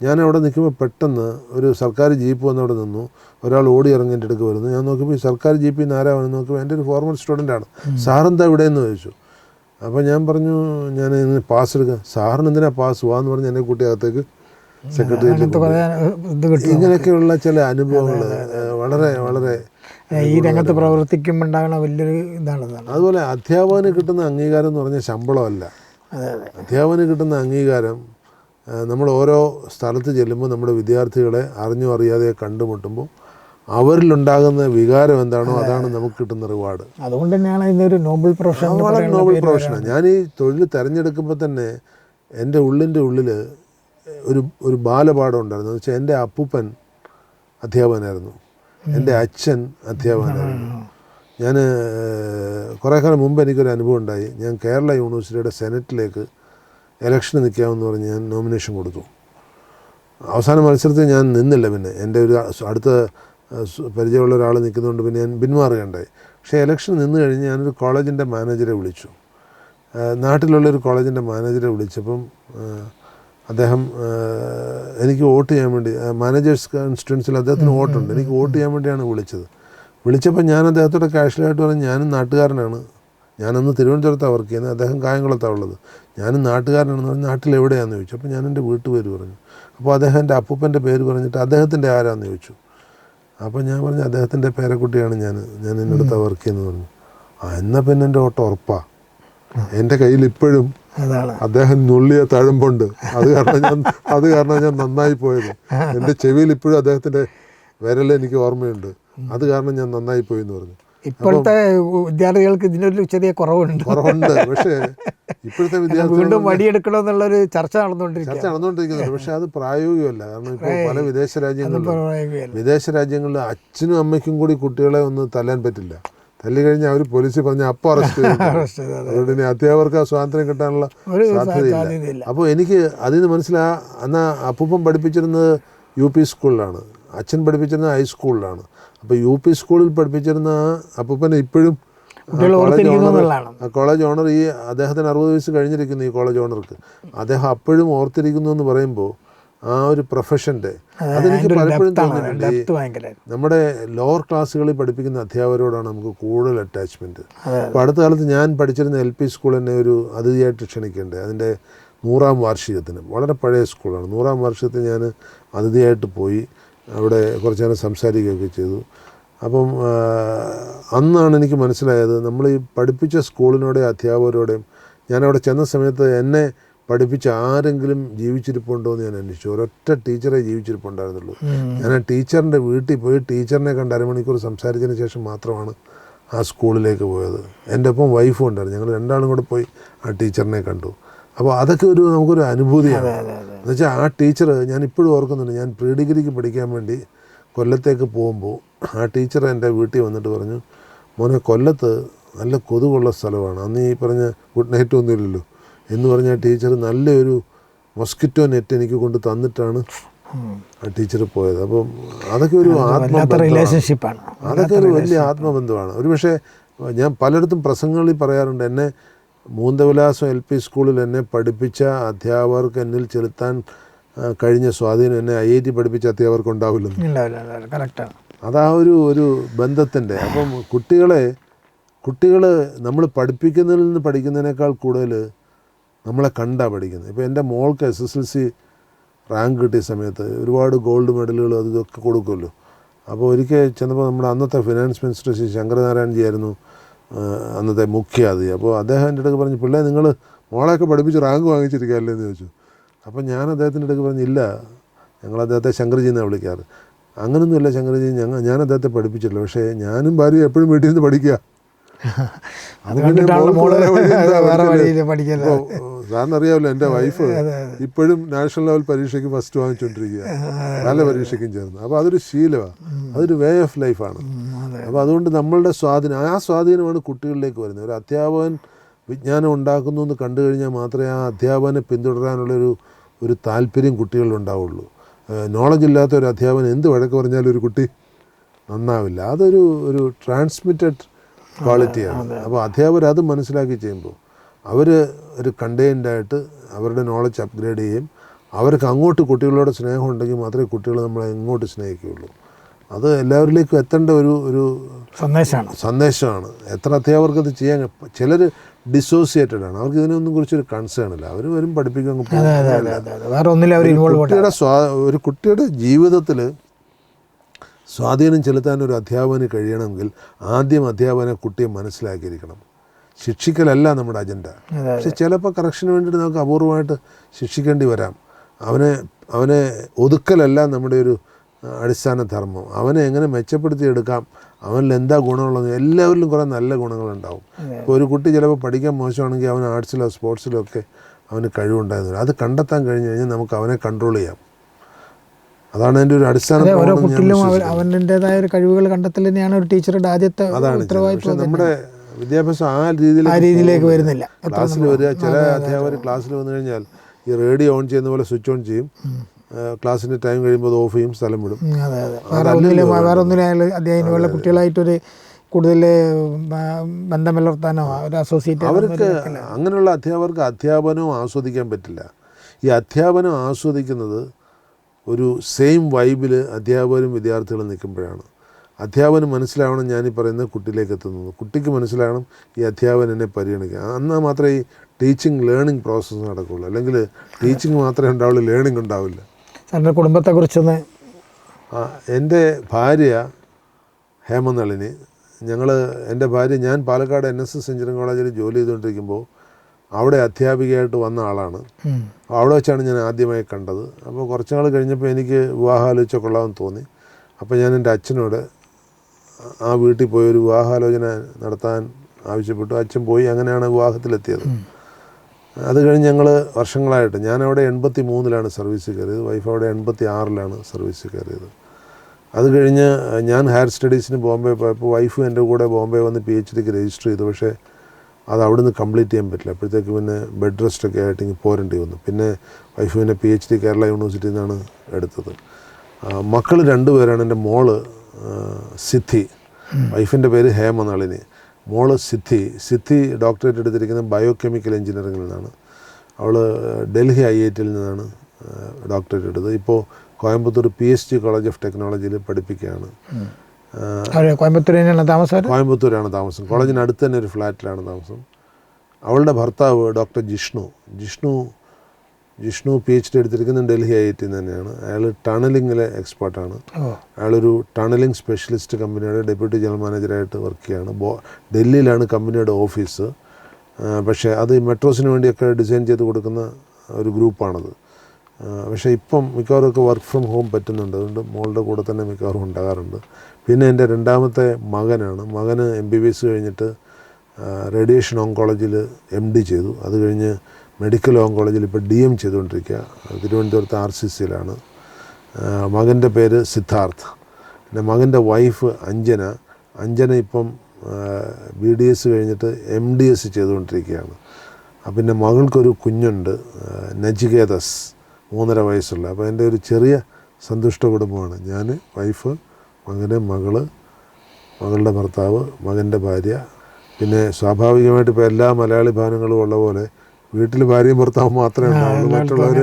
S2: ഞാൻ അവിടെ നിൽക്കുമ്പോൾ പെട്ടെന്ന് ഒരു സർക്കാർ ജീപ്പ് വന്ന് അവിടെ നിന്നു. ഒരാൾ ഓടി ഇറങ്ങിന്റെ അടുക്ക് വരുന്നു. ഞാൻ നോക്കുമ്പോൾ ഈ സർക്കാർ ജീപ്പിൽ നിന്ന് ആരാ വന്നു നോക്കുമ്പോൾ എന്റെ ഒരു ഫോർമൽ സ്റ്റുഡന്റാണ്. സാറെന്താ ഇവിടെ എന്ന് ചോദിച്ചു. അപ്പോൾ ഞാൻ പറഞ്ഞു ഞാൻ പാസ് എടുക്കുക സാറിന് എന്തിനാ പാസ് പോവാന്ന് പറഞ്ഞ് എന്നെ കൂട്ടി അകത്തേക്ക് ഇങ്ങനെയൊക്കെയുള്ള ചില അനുഭവങ്ങൾ വളരെ വളരെ
S1: ഈ രംഗത്ത് പ്രവർത്തിക്കുമ്പോൾ ഉണ്ടാകുന്ന വലിയൊരു ഇതാണ്
S2: അതുപോലെ അധ്യാപകന് കിട്ടുന്ന അംഗീകാരം എന്ന് പറഞ്ഞാൽ ശമ്പളമല്ല. അധ്യാപകന് കിട്ടുന്ന അംഗീകാരം നമ്മൾ ഓരോ സ്ഥലത്ത് ചെല്ലുമ്പോൾ നമ്മുടെ വിദ്യാർത്ഥികളെ അറിഞ്ഞോ അറിയാതെ കണ്ടുമുട്ടുമ്പോൾ അവരിലുണ്ടാകുന്ന വികാരം എന്താണോ അതാണ് നമുക്ക് കിട്ടുന്ന റിവാർഡ്
S1: അതുകൊണ്ട് തന്നെയാണ് ഇതിനൊരു നോബൽ പ്രൊഫഷൻ
S2: വളരെ നോബൽ
S1: പേര്
S2: പ്രൊഫഷനാണ് ഞാൻ ഈ തൊഴിൽ തിരഞ്ഞെടുക്കുമ്പോൾ തന്നെ എന്റെ ഉള്ളിന്റെ ഉള്ളിൽ ഒരു ഒരു ബാലപാഠം ഉണ്ടായിരുന്നു. എന്ന് വെച്ചാൽ എന്റെ അപ്പൂപ്പൻ അധ്യാപകനായിരുന്നു. എന്റെ അച്ഛൻ അധ്യാപകനായിരുന്നു. ഞാൻ കുറേ കാലം മുമ്പ് എനിക്കൊരു അനുഭവം ഉണ്ടായി. ഞാൻ കേരള യൂണിവേഴ്സിറ്റിയുടെ സെനറ്റിലേക്ക് ഇലക്ഷന് നിൽക്കാമെന്ന് പറഞ്ഞ് ഞാൻ നോമിനേഷൻ കൊടുത്തു. അവസാന മത്സരത്തിൽ ഞാൻ നിന്നില്ല പിന്നെ. എന്റെ ഒരു അടുത്ത പരിചയമുള്ള ഒരാൾ നിൽക്കുന്നതുകൊണ്ട് പിന്നെ ഞാൻ പിന്മാറുകയുണ്ടായി. പക്ഷേ ഇലക്ഷൻ നിന്ന് കഴിഞ്ഞ് ഞാനൊരു കോളേജിന്റെ മാനേജരെ വിളിച്ചു. നാട്ടിലുള്ളൊരു നാട്ടിലുള്ള ഒരു കോളേജിന്റെ മാനേജരെ വിളിച്ചപ്പം അദ്ദേഹം എനിക്ക് വോട്ട് ചെയ്യാൻ വേണ്ടി മാനേജേഴ്സ് കോൺസ്റ്റിറ്റ്യൻസിൽ അദ്ദേഹത്തിന് വോട്ടുണ്ട്. എനിക്ക് വോട്ട് ചെയ്യാൻ വേണ്ടിയാണ് വിളിച്ചത്. വിളിച്ചപ്പോൾ ഞാൻ അദ്ദേഹത്തോട് കാഷ്വലായിട്ട് പറഞ്ഞു ഞാനും നാട്ടുകാരനാണ്. ഞാനന്ന് തിരുവനന്തപുരത്താണ് വർക്ക് ചെയ്യുന്നത്. അദ്ദേഹം കായംകുളത്താണ് ഉള്ളത്. ഞാനും നാട്ടുകാരനാണെന്ന് പറഞ്ഞു നാട്ടിൽ എവിടെയാണെന്ന് ചോദിച്ചു. അപ്പോൾ ഞാൻ എന്റെ വീട്ടുപേര് പറഞ്ഞു. അപ്പോൾ അദ്ദേഹം എന്റെ അപ്പൂപ്പന്റെ പേര് പറഞ്ഞിട്ട് അദ്ദേഹത്തിന്റെ ആരാന്ന് ചോദിച്ചു. അപ്പോൾ ഞാൻ പറഞ്ഞു അദ്ദേഹത്തിന്റെ പേരക്കുട്ടിയാണ് ഞാൻ ഞാൻ എന്റെ അടുത്താണ് വർക്ക് ചെയ്യുന്നത് പറഞ്ഞു. ആ എന്നാൽ പിന്നെ എന്റെ ഓട്ടം ഉറപ്പാണ് എന്റെ കയ്യിൽ ഇപ്പോഴും അദ്ദേഹം നുള്ളിയ തഴമ്പുണ്ട്. അത് കാരണം ഞാൻ അത് കാരണം ഞാൻ നന്നായി പോയത്. എന്റെ ചെവിയിൽ ഇപ്പോഴും അദ്ദേഹത്തിന്റെ വിരൽ എനിക്ക് ഓർമ്മയുണ്ട്. അത് കാരണം ഞാൻ നന്നായി പോയി എന്ന് പറഞ്ഞു.
S1: ഇപ്പോഴത്തെ വിദ്യാർത്ഥികൾക്ക് ഇതിനൊരു ചെറിയ കുറവുണ്ട്.
S2: കുറവുണ്ട്. പക്ഷേ ഇപ്പോഴത്തെ വിദ്യാർത്ഥികൾ
S1: വീണ്ടും വടിയെടുക്കണമെന്നുള്ളൊരു ചർച്ച നടന്നുകൊണ്ടിരിക്കുക
S2: ചർച്ച നടന്നുകൊണ്ടിരിക്കുന്നുണ്ട്. പക്ഷെ അത് പ്രായോഗികമല്ല. കാരണം ഇപ്പോൾ പല വിദേശ രാജ്യങ്ങളിലും. വിദേശ രാജ്യങ്ങളിൽ അച്ഛനും അമ്മയ്ക്കും കൂടി കുട്ടികളെ ഒന്ന് തല്ലാൻ പറ്റില്ല. തല്ലി കഴിഞ്ഞാൽ അവർ പോലീസിൽ പറഞ്ഞ അപ്പം അറസ്റ്റ്. അതുകൊണ്ട് ഇനി അധ്യാപകർക്ക് ആ സ്വാതന്ത്ര്യം കിട്ടാനുള്ള സാധ്യതയില്ല.
S1: സാധ്യതയില്ല.
S2: അപ്പോൾ എനിക്ക് അതിൽ നിന്ന് മനസ്സിലാ എന്നാൽ അപ്പൂപ്പം പഠിപ്പിച്ചിരുന്നത് യു പി സ്കൂളിലാണ്. അച്ഛൻ പഠിപ്പിച്ചിരുന്നത് ഹൈസ്കൂളിലാണ്. അപ്പോൾ യു പി സ്കൂളിൽ പഠിപ്പിച്ചിരുന്ന അപ്പൂപ്പനെ ഇപ്പോഴും കോളേജ് ഓണർ
S1: എന്നുള്ളതാണ്.
S2: ആ കോളേജ് ഓണർ ഈ അദ്ദേഹത്തിന് അറുപത് വയസ്സ് കഴിഞ്ഞിരിക്കുന്നു ഈ കോളേജ് ഓണർക്ക് അദ്ദേഹം അപ്പോഴും ഓർത്തിരിക്കുന്നു എന്ന് പറയുമ്പോൾ ആ ഒരു പ്രൊഫഷന്റെ അതെനിക്ക് പലപ്പോഴും തോന്നിയിട്ടുണ്ട്
S1: ഭയങ്കര
S2: നമ്മുടെ ലോവർ ക്ലാസ്സുകളിൽ പഠിപ്പിക്കുന്ന അധ്യാപകരോടാണ് നമുക്ക് കൂടുതൽ
S1: അറ്റാച്ച്മെന്റ്.
S2: അപ്പോൾ അടുത്ത കാലത്ത് ഞാൻ പഠിച്ചിരുന്ന എൽ പി സ്കൂൾ എന്നെ ഒരു അതിഥിയായിട്ട് ക്ഷണിക്കേണ്ടത് അതിന്റെ നൂറാം വാർഷികത്തിന്. വളരെ പഴയ സ്കൂളാണ് നൂറാം വാർഷികത്തിന് ഞാൻ അതിഥിയായിട്ട് പോയി. അവിടെ കുറച്ച് നേരം സംസാരിക്കുകയൊക്കെ ചെയ്തു. അപ്പം അന്നാണ് എനിക്ക് മനസ്സിലായത് നമ്മൾ ഈ പഠിപ്പിച്ച സ്കൂളിനോടെയും അധ്യാപകരോടെയും ഞാനവിടെ ചെന്ന സമയത്ത് എന്നെ പഠിപ്പിച്ച ആരെങ്കിലും ജീവിച്ചിരിപ്പുണ്ടോ എന്ന് ഞാൻ അന്വേഷിച്ചു. ഒരൊറ്റ ടീച്ചറെ ജീവിച്ചിരിപ്പുണ്ടായിരുന്നുള്ളൂ. ഞാൻ ആ ടീച്ചറിന്റെ വീട്ടിൽ പോയി ടീച്ചറിനെ കണ്ട് അരമണിക്കൂർ സംസാരിച്ചതിന് ശേഷം മാത്രമാണ് ആ സ്കൂളിലേക്ക് പോയത്. എന്റെ ഒപ്പം വൈഫും ഉണ്ടായിരുന്നു. ഞങ്ങൾ രണ്ടാളും കൂടെ പോയി ആ ടീച്ചറിനെ കണ്ടു. അപ്പോൾ അതൊക്കെ ഒരു നമുക്കൊരു അനുഭൂതിയാണ്. എന്നുവെച്ചാൽ ആ ടീച്ചർ ഞാൻ ഇപ്പോഴും ഓർക്കുന്നുണ്ട്. ഞാൻ പ്രീ ഡിഗ്രിക്ക് പഠിക്കാൻ വേണ്ടി കൊല്ലത്തേക്ക് പോകുമ്പോൾ ആ ടീച്ചർ എന്റെ വീട്ടിൽ വന്നിട്ട് പറഞ്ഞു മോനെ കൊല്ലത്ത് നല്ല കൊതുകുള്ള സ്ഥലമാണ്. അന്ന് ഈ പറഞ്ഞ ഗുഡ് നൈറ്റ് ഒന്നുമില്ലല്ലോ എന്ന് പറഞ്ഞ ആ ടീച്ചർ നല്ലൊരു മൊസ്കിറ്റോ നെറ്റ് എനിക്ക് കൊണ്ട് തന്നിട്ടാണ് ആ ടീച്ചർ പോയത്. അപ്പം അതൊക്കെ ഒരു ആത്മബന്ധമാണ്. അതൊക്കെ ഒരു വലിയ ആത്മബന്ധമാണ്. ഒരു പക്ഷേ ഞാൻ പലയിടത്തും പ്രസംഗങ്ങളിൽ പറയാറുണ്ട് എന്നെ മൂന്തവിലാസം എൽ പി സ്കൂളിൽ എന്നെ പഠിപ്പിച്ച അധ്യാപകർക്ക് എന്നിൽ ചെലുത്താൻ കഴിഞ്ഞ സ്വാധീനം എന്നെ ഐ ഐ ടി പഠിപ്പിച്ച അധ്യാപകർക്ക് ഉണ്ടാവില്ലല്ലോ
S1: ഉണ്ടാവില്ല ഉണ്ടാവില്ല
S2: അതാ ഒരു ഒരു ബന്ധത്തിന്റെ അപ്പം കുട്ടികളെ കുട്ടികൾ നമ്മൾ പഠിപ്പിക്കുന്നതിൽ നിന്ന് പഠിക്കുന്നതിനേക്കാൾ കൂടുതൽ നമ്മളെ കണ്ടാണ് പഠിക്കുന്നത്. ഇപ്പോൾ എന്റെ മോൾക്ക് S S L C rank കിട്ടിയ സമയത്ത് ഒരുപാട് ഗോൾഡ് മെഡലുകൾ അതൊക്കെ ഇതൊക്കെ കൊടുക്കുമല്ലോ. അപ്പോൾ ഒരിക്കൽ ചെന്നപ്പോൾ നമ്മുടെ അന്നത്തെ ഫിനാൻസ് മിനിസ്റ്റർ ശ്രീ ശങ്കരനാരായണജി ആയിരുന്നു അന്നത്തെ മുഖ്യ അതി അപ്പോൾ അദ്ദേഹം എന്റെ അടുത്ത് പറഞ്ഞു പിള്ളേ നിങ്ങൾ മോളെയൊക്കെ പഠിപ്പിച്ച് റാങ്ക് വാങ്ങിച്ചിരിക്കുകയല്ലേ? എന്ന് ചോദിച്ചു. അപ്പോൾ ഞാൻ അദ്ദേഹത്തിന്റെ അടുക്ക് പറഞ്ഞു ഇല്ല ഞങ്ങൾ അദ്ദേഹത്തെ ശങ്കർജി എന്നാണ് വിളിക്കാറ്. അങ്ങനൊന്നുമില്ല ശങ്കർജി ഞങ്ങൾ ഞാൻ അദ്ദേഹത്തെ പഠിപ്പിച്ചിട്ടില്ല. പക്ഷേ ഞാനും ഭാര്യയും എപ്പോഴും വീട്ടിൽ നിന്ന് പഠിക്കുക.
S1: അത് കണ്ടിട്ടാണല്ലോ മോൾ വേറെ വഴിയിൽ പഠിക്കുന്നത്
S2: സാറിന് അറിയാമല്ലോ എന്റെ വൈഫ് ഇപ്പോഴും നാഷണൽ ലെവൽ പരീക്ഷയ്ക്ക് ഫസ്റ്റ് വാങ്ങിച്ചുകൊണ്ടിരിക്കുക നല്ല പരീക്ഷയ്ക്കും ചേർന്ന്. അപ്പോൾ അതൊരു ശീലമാണ് അതൊരു വേ ഓഫ് ലൈഫാണ് അപ്പോൾ അതുകൊണ്ട് നമ്മളുടെ സ്വാധീനം ആ സ്വാധീനമാണ് കുട്ടികളിലേക്ക് വരുന്നത്. ഒരു അധ്യാപകൻ വിജ്ഞാനം ഉണ്ടാക്കുന്നു എന്ന് കണ്ടു കഴിഞ്ഞാൽ മാത്രമേ ആ അധ്യാപകനെ പിന്തുടരാനുള്ളൊരു ഒരു താല്പര്യം കുട്ടികളിലുണ്ടാവുള്ളൂ നോളജ് ഇല്ലാത്ത ഒരു അധ്യാപകൻ എന്ത് വഴക്ക് പറഞ്ഞാലും ഒരു കുട്ടി നന്നാവില്ല. അതൊരു ഒരു ട്രാൻസ്മിറ്റഡ് ക്വാളിറ്റിയാണ് അപ്പോൾ അധ്യാപകർ അത് മനസ്സിലാക്കി ചെയ്യുമ്പോൾ അവർ ഒരു കണ്ടെയ്ൻഡായിട്ട് അവരുടെ നോളജ് അപ്ഗ്രേഡ് ചെയ്യും. അവർക്ക് അങ്ങോട്ട് കുട്ടികളോട് സ്നേഹം ഉണ്ടെങ്കിൽ മാത്രമേ കുട്ടികൾ നമ്മളെ ഇങ്ങോട്ട് സ്നേഹിക്കുകയുള്ളൂ. അത് എല്ലാവരിലേക്കും എത്തേണ്ട ഒരു ഒരു
S1: സന്ദേശമാണ്.
S2: സന്ദേശമാണ്. എത്ര അധ്യാപകർക്ക് അത് ചെയ്യാൻ ചിലർ ഡിസോസിയേറ്റഡ് ആണ്. അവർക്ക് ഇതിനൊന്നും കുറിച്ചൊരു കൺസേൺ ഇല്ല. അവർ വരും പഠിപ്പിക്കാൻ കുട്ടിയുടെ സ്വാ ഒരു കുട്ടിയുടെ ജീവിതത്തിൽ സ്വാധീനം ചെലുത്താൻ ഒരു അധ്യാപകന് കഴിയണമെങ്കിൽ ആദ്യം അധ്യാപകനെ കുട്ടിയെ മനസ്സിലാക്കിയിരിക്കണം. ശിക്ഷിക്കലല്ല നമ്മുടെ അജണ്ട പക്ഷെ ചിലപ്പോൾ കറക്ഷന് വേണ്ടിയിട്ട് നമുക്ക് അപൂർവമായിട്ട് ശിക്ഷിക്കേണ്ടി വരാം. അവനെ അവനെ ഒതുക്കലല്ല നമ്മുടെ ഒരു അടിസ്ഥാന ധർമ്മം. അവനെ എങ്ങനെ മെച്ചപ്പെടുത്തി എടുക്കാം അവനിൽ എന്താ ഗുണമുള്ളത്? എല്ലാവരിലും കുറേ നല്ല ഗുണങ്ങളുണ്ടാവും. ഇപ്പോൾ ഒരു കുട്ടി ചിലപ്പോൾ പഠിക്കാൻ മോശമാണെങ്കിൽ അവൻ ആർട്സിലോ സ്പോർട്സിലോ ഒക്കെ അവന് കഴിവുണ്ടായിരുന്നു അത് കണ്ടെത്താൻ കഴിഞ്ഞ് കഴിഞ്ഞാൽ നമുക്ക് അവനെ കൺട്രോൾ ചെയ്യാം. അതാണ് എന്റെ ഒരു അടിസ്ഥാന
S1: ഓരോ
S2: വിശ്വസിക്കുന്നത്.
S1: അവന്റെതായ ഒരു കഴിവുകൾ കണ്ടെത്തൽ തന്നെയാണ് ഒരു ടീച്ചറുടെ ആദ്യത്തെ ഉത്തരവാദിത്വം
S2: നമ്മുടെ വിദ്യാഭ്യാസം ആ രീതിയിൽ
S1: ആ രീതിയിലേക്ക് വരുന്നില്ല.
S2: ക്ലാസ്സിൽ വരിക ചില അധ്യാപകർ ക്ലാസ്സിൽ വന്നു കഴിഞ്ഞാൽ ഈ റേഡിയോ ഓൺ ചെയ്യുന്ന പോലെ സ്വിച്ച് ഓൺ ചെയ്യും. ക്ലാസ്സിന്റെ ടൈം കഴിയുമ്പോൾ അത് ഓഫ് ചെയ്യും സ്ഥലം വിടും.
S1: അതെ അതെ. വേറെ ഒന്നിലും വേറെ ഒന്നിലും അയാൾ അധ്യായനുള്ള കുട്ടികളായിട്ടൊരു കൂടുതൽ ബന്ധം പുലർത്താനോ ഒരു അസോസിയേറ്റ്
S2: അവർക്ക് അങ്ങനെയുള്ള അധ്യാപകർക്ക് അധ്യാപനവും ആസ്വദിക്കാൻ പറ്റില്ല. ഈ അധ്യാപനം ആസ്വദിക്കുന്നത് ഒരു സെയിം വൈബിൽ അധ്യാപകരും വിദ്യാർത്ഥികളും നിൽക്കുമ്പോഴാണ്. അധ്യാപനം മനസ്സിലാവണം ഞാനീ പറയുന്ന കുട്ടിയിലേക്ക് എത്തുന്നത് കുട്ടിക്ക് മനസ്സിലാവണം ഈ അധ്യാപകൻ എന്നെ പരിഗണിക്കുക. എന്നാൽ മാത്രമേ ഈ ടീച്ചിങ് ലേണിംഗ് പ്രോസസ്സ് നടക്കുകയുള്ളൂ. അല്ലെങ്കിൽ ടീച്ചിങ് മാത്രമേ ഉണ്ടാവുള്ളൂ ലേണിംഗ് ഉണ്ടാവില്ല.
S1: സാറിന്റെ കുടുംബത്തെക്കുറിച്ചൊന്ന്
S2: ആ, എന്റെ ഭാര്യ ഹേമനളിനി ഞങ്ങൾ എന്റെ ഭാര്യ ഞാൻ Palakkad N S S engineering കോളേജിൽ ജോലി ചെയ്തുകൊണ്ടിരിക്കുമ്പോൾ അവിടെ അധ്യാപികയായിട്ട് വന്ന ആളാണ്. അവിടെ വെച്ചാണ് ഞാൻ ആദ്യമായി കണ്ടത്. അപ്പോൾ കുറച്ച് നാൾ കഴിഞ്ഞപ്പോൾ എനിക്ക് വിവാഹാലോചിച്ച കൊള്ളാമെന്ന് തോന്നി. അപ്പോൾ ഞാൻ എന്റെ അച്ഛനോട് ആ വീട്ടിൽ പോയി ഒരു വിവാഹാലോചന നടത്താൻ ആവശ്യപ്പെട്ടു. അച്ഛൻ പോയി അങ്ങനെയാണ് വിവാഹത്തിലെത്തിയത്. അത് കഴിഞ്ഞ് ഞങ്ങൾ വർഷങ്ങളായിട്ട് ഞാനവിടെ അവിടെ എൺപത്തി മൂന്നിലാണ് സർവീസ് കയറിയത്. വൈഫ് അവിടെ എൺപത്തി ആറിലാണ് സർവീസ് കയറിയത്. അത് കഴിഞ്ഞ് ഞാൻ ഹയർ സ്റ്റഡീസിന് ബോംബെ പോയപ്പോൾ വൈഫും എന്റെ കൂടെ ബോംബെ വന്ന് പി എച്ച് ഡിക്ക് രജിസ്റ്റർ ചെയ്തു. പക്ഷേ അത് അവിടുന്ന് കംപ്ലീറ്റ് ചെയ്യാൻ പറ്റില്ല. അപ്പോഴത്തേക്ക് പിന്നെ ബെഡ് റെസ്റ്റ് ഒക്കെ ആയിട്ട് ഇങ്ങനെ പോരേണ്ടി വന്നു. പിന്നെ വൈഫ് പിന്നെ പി എച്ച് ഡി കേരള യൂണിവേഴ്സിറ്റിയിൽ നിന്നാണ് എടുത്തത്. മക്കൾ രണ്ടുപേരാണ് എന്റെ മോൾ സിദ്ധി. വൈഫിന്റെ പേര് ഹേമനളിനി മോൾ സിദ്ധി. സിദ്ധി ഡോക്ടറേറ്റ് എടുത്തിരിക്കുന്നത് ബയോ കെമിക്കൽ എഞ്ചിനീയറിംഗിൽ നിന്നാണ്. അവൾ ഡൽഹി ഐ ഐ ടിയിൽ നിന്നാണ് ഡോക്ടറേറ്റ് എടുത്തത്. ഇപ്പോൾ Coimbatore P H D college of ടെക്നോളജിയിൽ പഠിപ്പിക്കുകയാണ്.
S1: കോയമ്പത്തൂർ തന്നെയാണ് താമസം?
S2: കോയമ്പത്തൂരാണ് താമസം. കോളേജിന് അടുത്ത് തന്നെ ഒരു ഫ്ലാറ്റിലാണ് താമസം. അവളുടെ ഭർത്താവ് doctor Jishnu. Jishnu Jishnu P H D എടുത്തിരിക്കുന്നത് ഡൽഹി ഐ ഐ ടി തന്നെയാണ്. അയാൾ ടണലിങ്ങിലെ എക്സ്പേർട്ടാണ്. അയാളൊരു ടണലിംഗ് സ്പെഷ്യലിസ്റ്റ് കമ്പനിയുടെ ഡെപ്യൂട്ടി ജനറൽ മാനേജറായിട്ട് വർക്ക് ചെയ്യാണ്. ബോ ഡൽഹിയിലാണ് കമ്പനിയുടെ ഓഫീസ്. പക്ഷേ അത് മെട്രോസിന് വേണ്ടിയൊക്കെ ഡിസൈൻ ചെയ്ത് കൊടുക്കുന്ന ഒരു ഗ്രൂപ്പാണത്. പക്ഷേ ഇപ്പം മിക്കവാറും ഒക്കെ വർക്ക് ഫ്രം ഹോം പറ്റുന്നുണ്ട്. അതുകൊണ്ട് മോളുടെ കൂടെ തന്നെ മിക്കവാറും ഉണ്ടാകാറുണ്ട്. പിന്നെ എന്റെ രണ്ടാമത്തെ മകനാണ്. മകന് എം ബി ബി എസ് കഴിഞ്ഞിട്ട് റേഡിയേഷൻ ഓങ്കോളജിയിൽ എം ഡി ചെയ്തു. അത് കഴിഞ്ഞ് മെഡിക്കൽ ഓങ്കോളജിയിൽ ഇപ്പോൾ ഡി എം ചെയ്തുകൊണ്ടിരിക്കുക. തിരുവനന്തപുരത്ത് ആർ സി സിയിലാണ്. മകന്റെ പേര് സിദ്ധാർത്ഥ്. പിന്നെ മകന്റെ വൈഫ് അഞ്ജന. അഞ്ജന ഇപ്പം ബി ഡി എസ് കഴിഞ്ഞിട്ട് എം ഡി എസ് ചെയ്തുകൊണ്ടിരിക്കുകയാണ്. പിന്നെ മകൾക്കൊരു കുഞ്ഞുണ്ട് നജികേതസ്. മൂന്നര വയസ്സുള്ള. അപ്പോൾ എന്റെ ഒരു ചെറിയ സന്തുഷ്ട കുടുംബമാണ്. ഞാൻ വൈഫ് മകന് മകൾ മകളുടെ ഭർത്താവ് മകന്റെ ഭാര്യ. പിന്നെ സ്വാഭാവികമായിട്ട് ഇപ്പോൾ എല്ലാ മലയാളി ഭവനങ്ങളും ഉള്ള പോലെ വീട്ടിൽ ഭാര്യയും ഭർത്താവും മാത്രമേ ഉണ്ടാവുള്ളൂ. മറ്റുള്ളവർ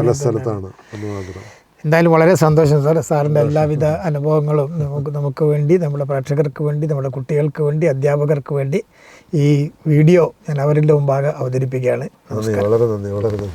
S2: പല സ്ഥലത്താണ് എന്ന് മാത്രം.
S1: എന്തായാലും വളരെ സന്തോഷം. സാർ സാറിന്റെ എല്ലാവിധ അനുഭവങ്ങളും നമുക്ക് നമുക്ക് വേണ്ടി നമ്മുടെ പ്രേക്ഷകർക്ക് വേണ്ടി നമ്മുടെ കുട്ടികൾക്ക് വേണ്ടി അധ്യാപകർക്ക് വേണ്ടി ഈ വീഡിയോ ഞാൻ അവരുടെ മുമ്പാകെ അവതരിപ്പിക്കുകയാണ്.
S2: വളരെ നന്ദി. വളരെ നന്ദി.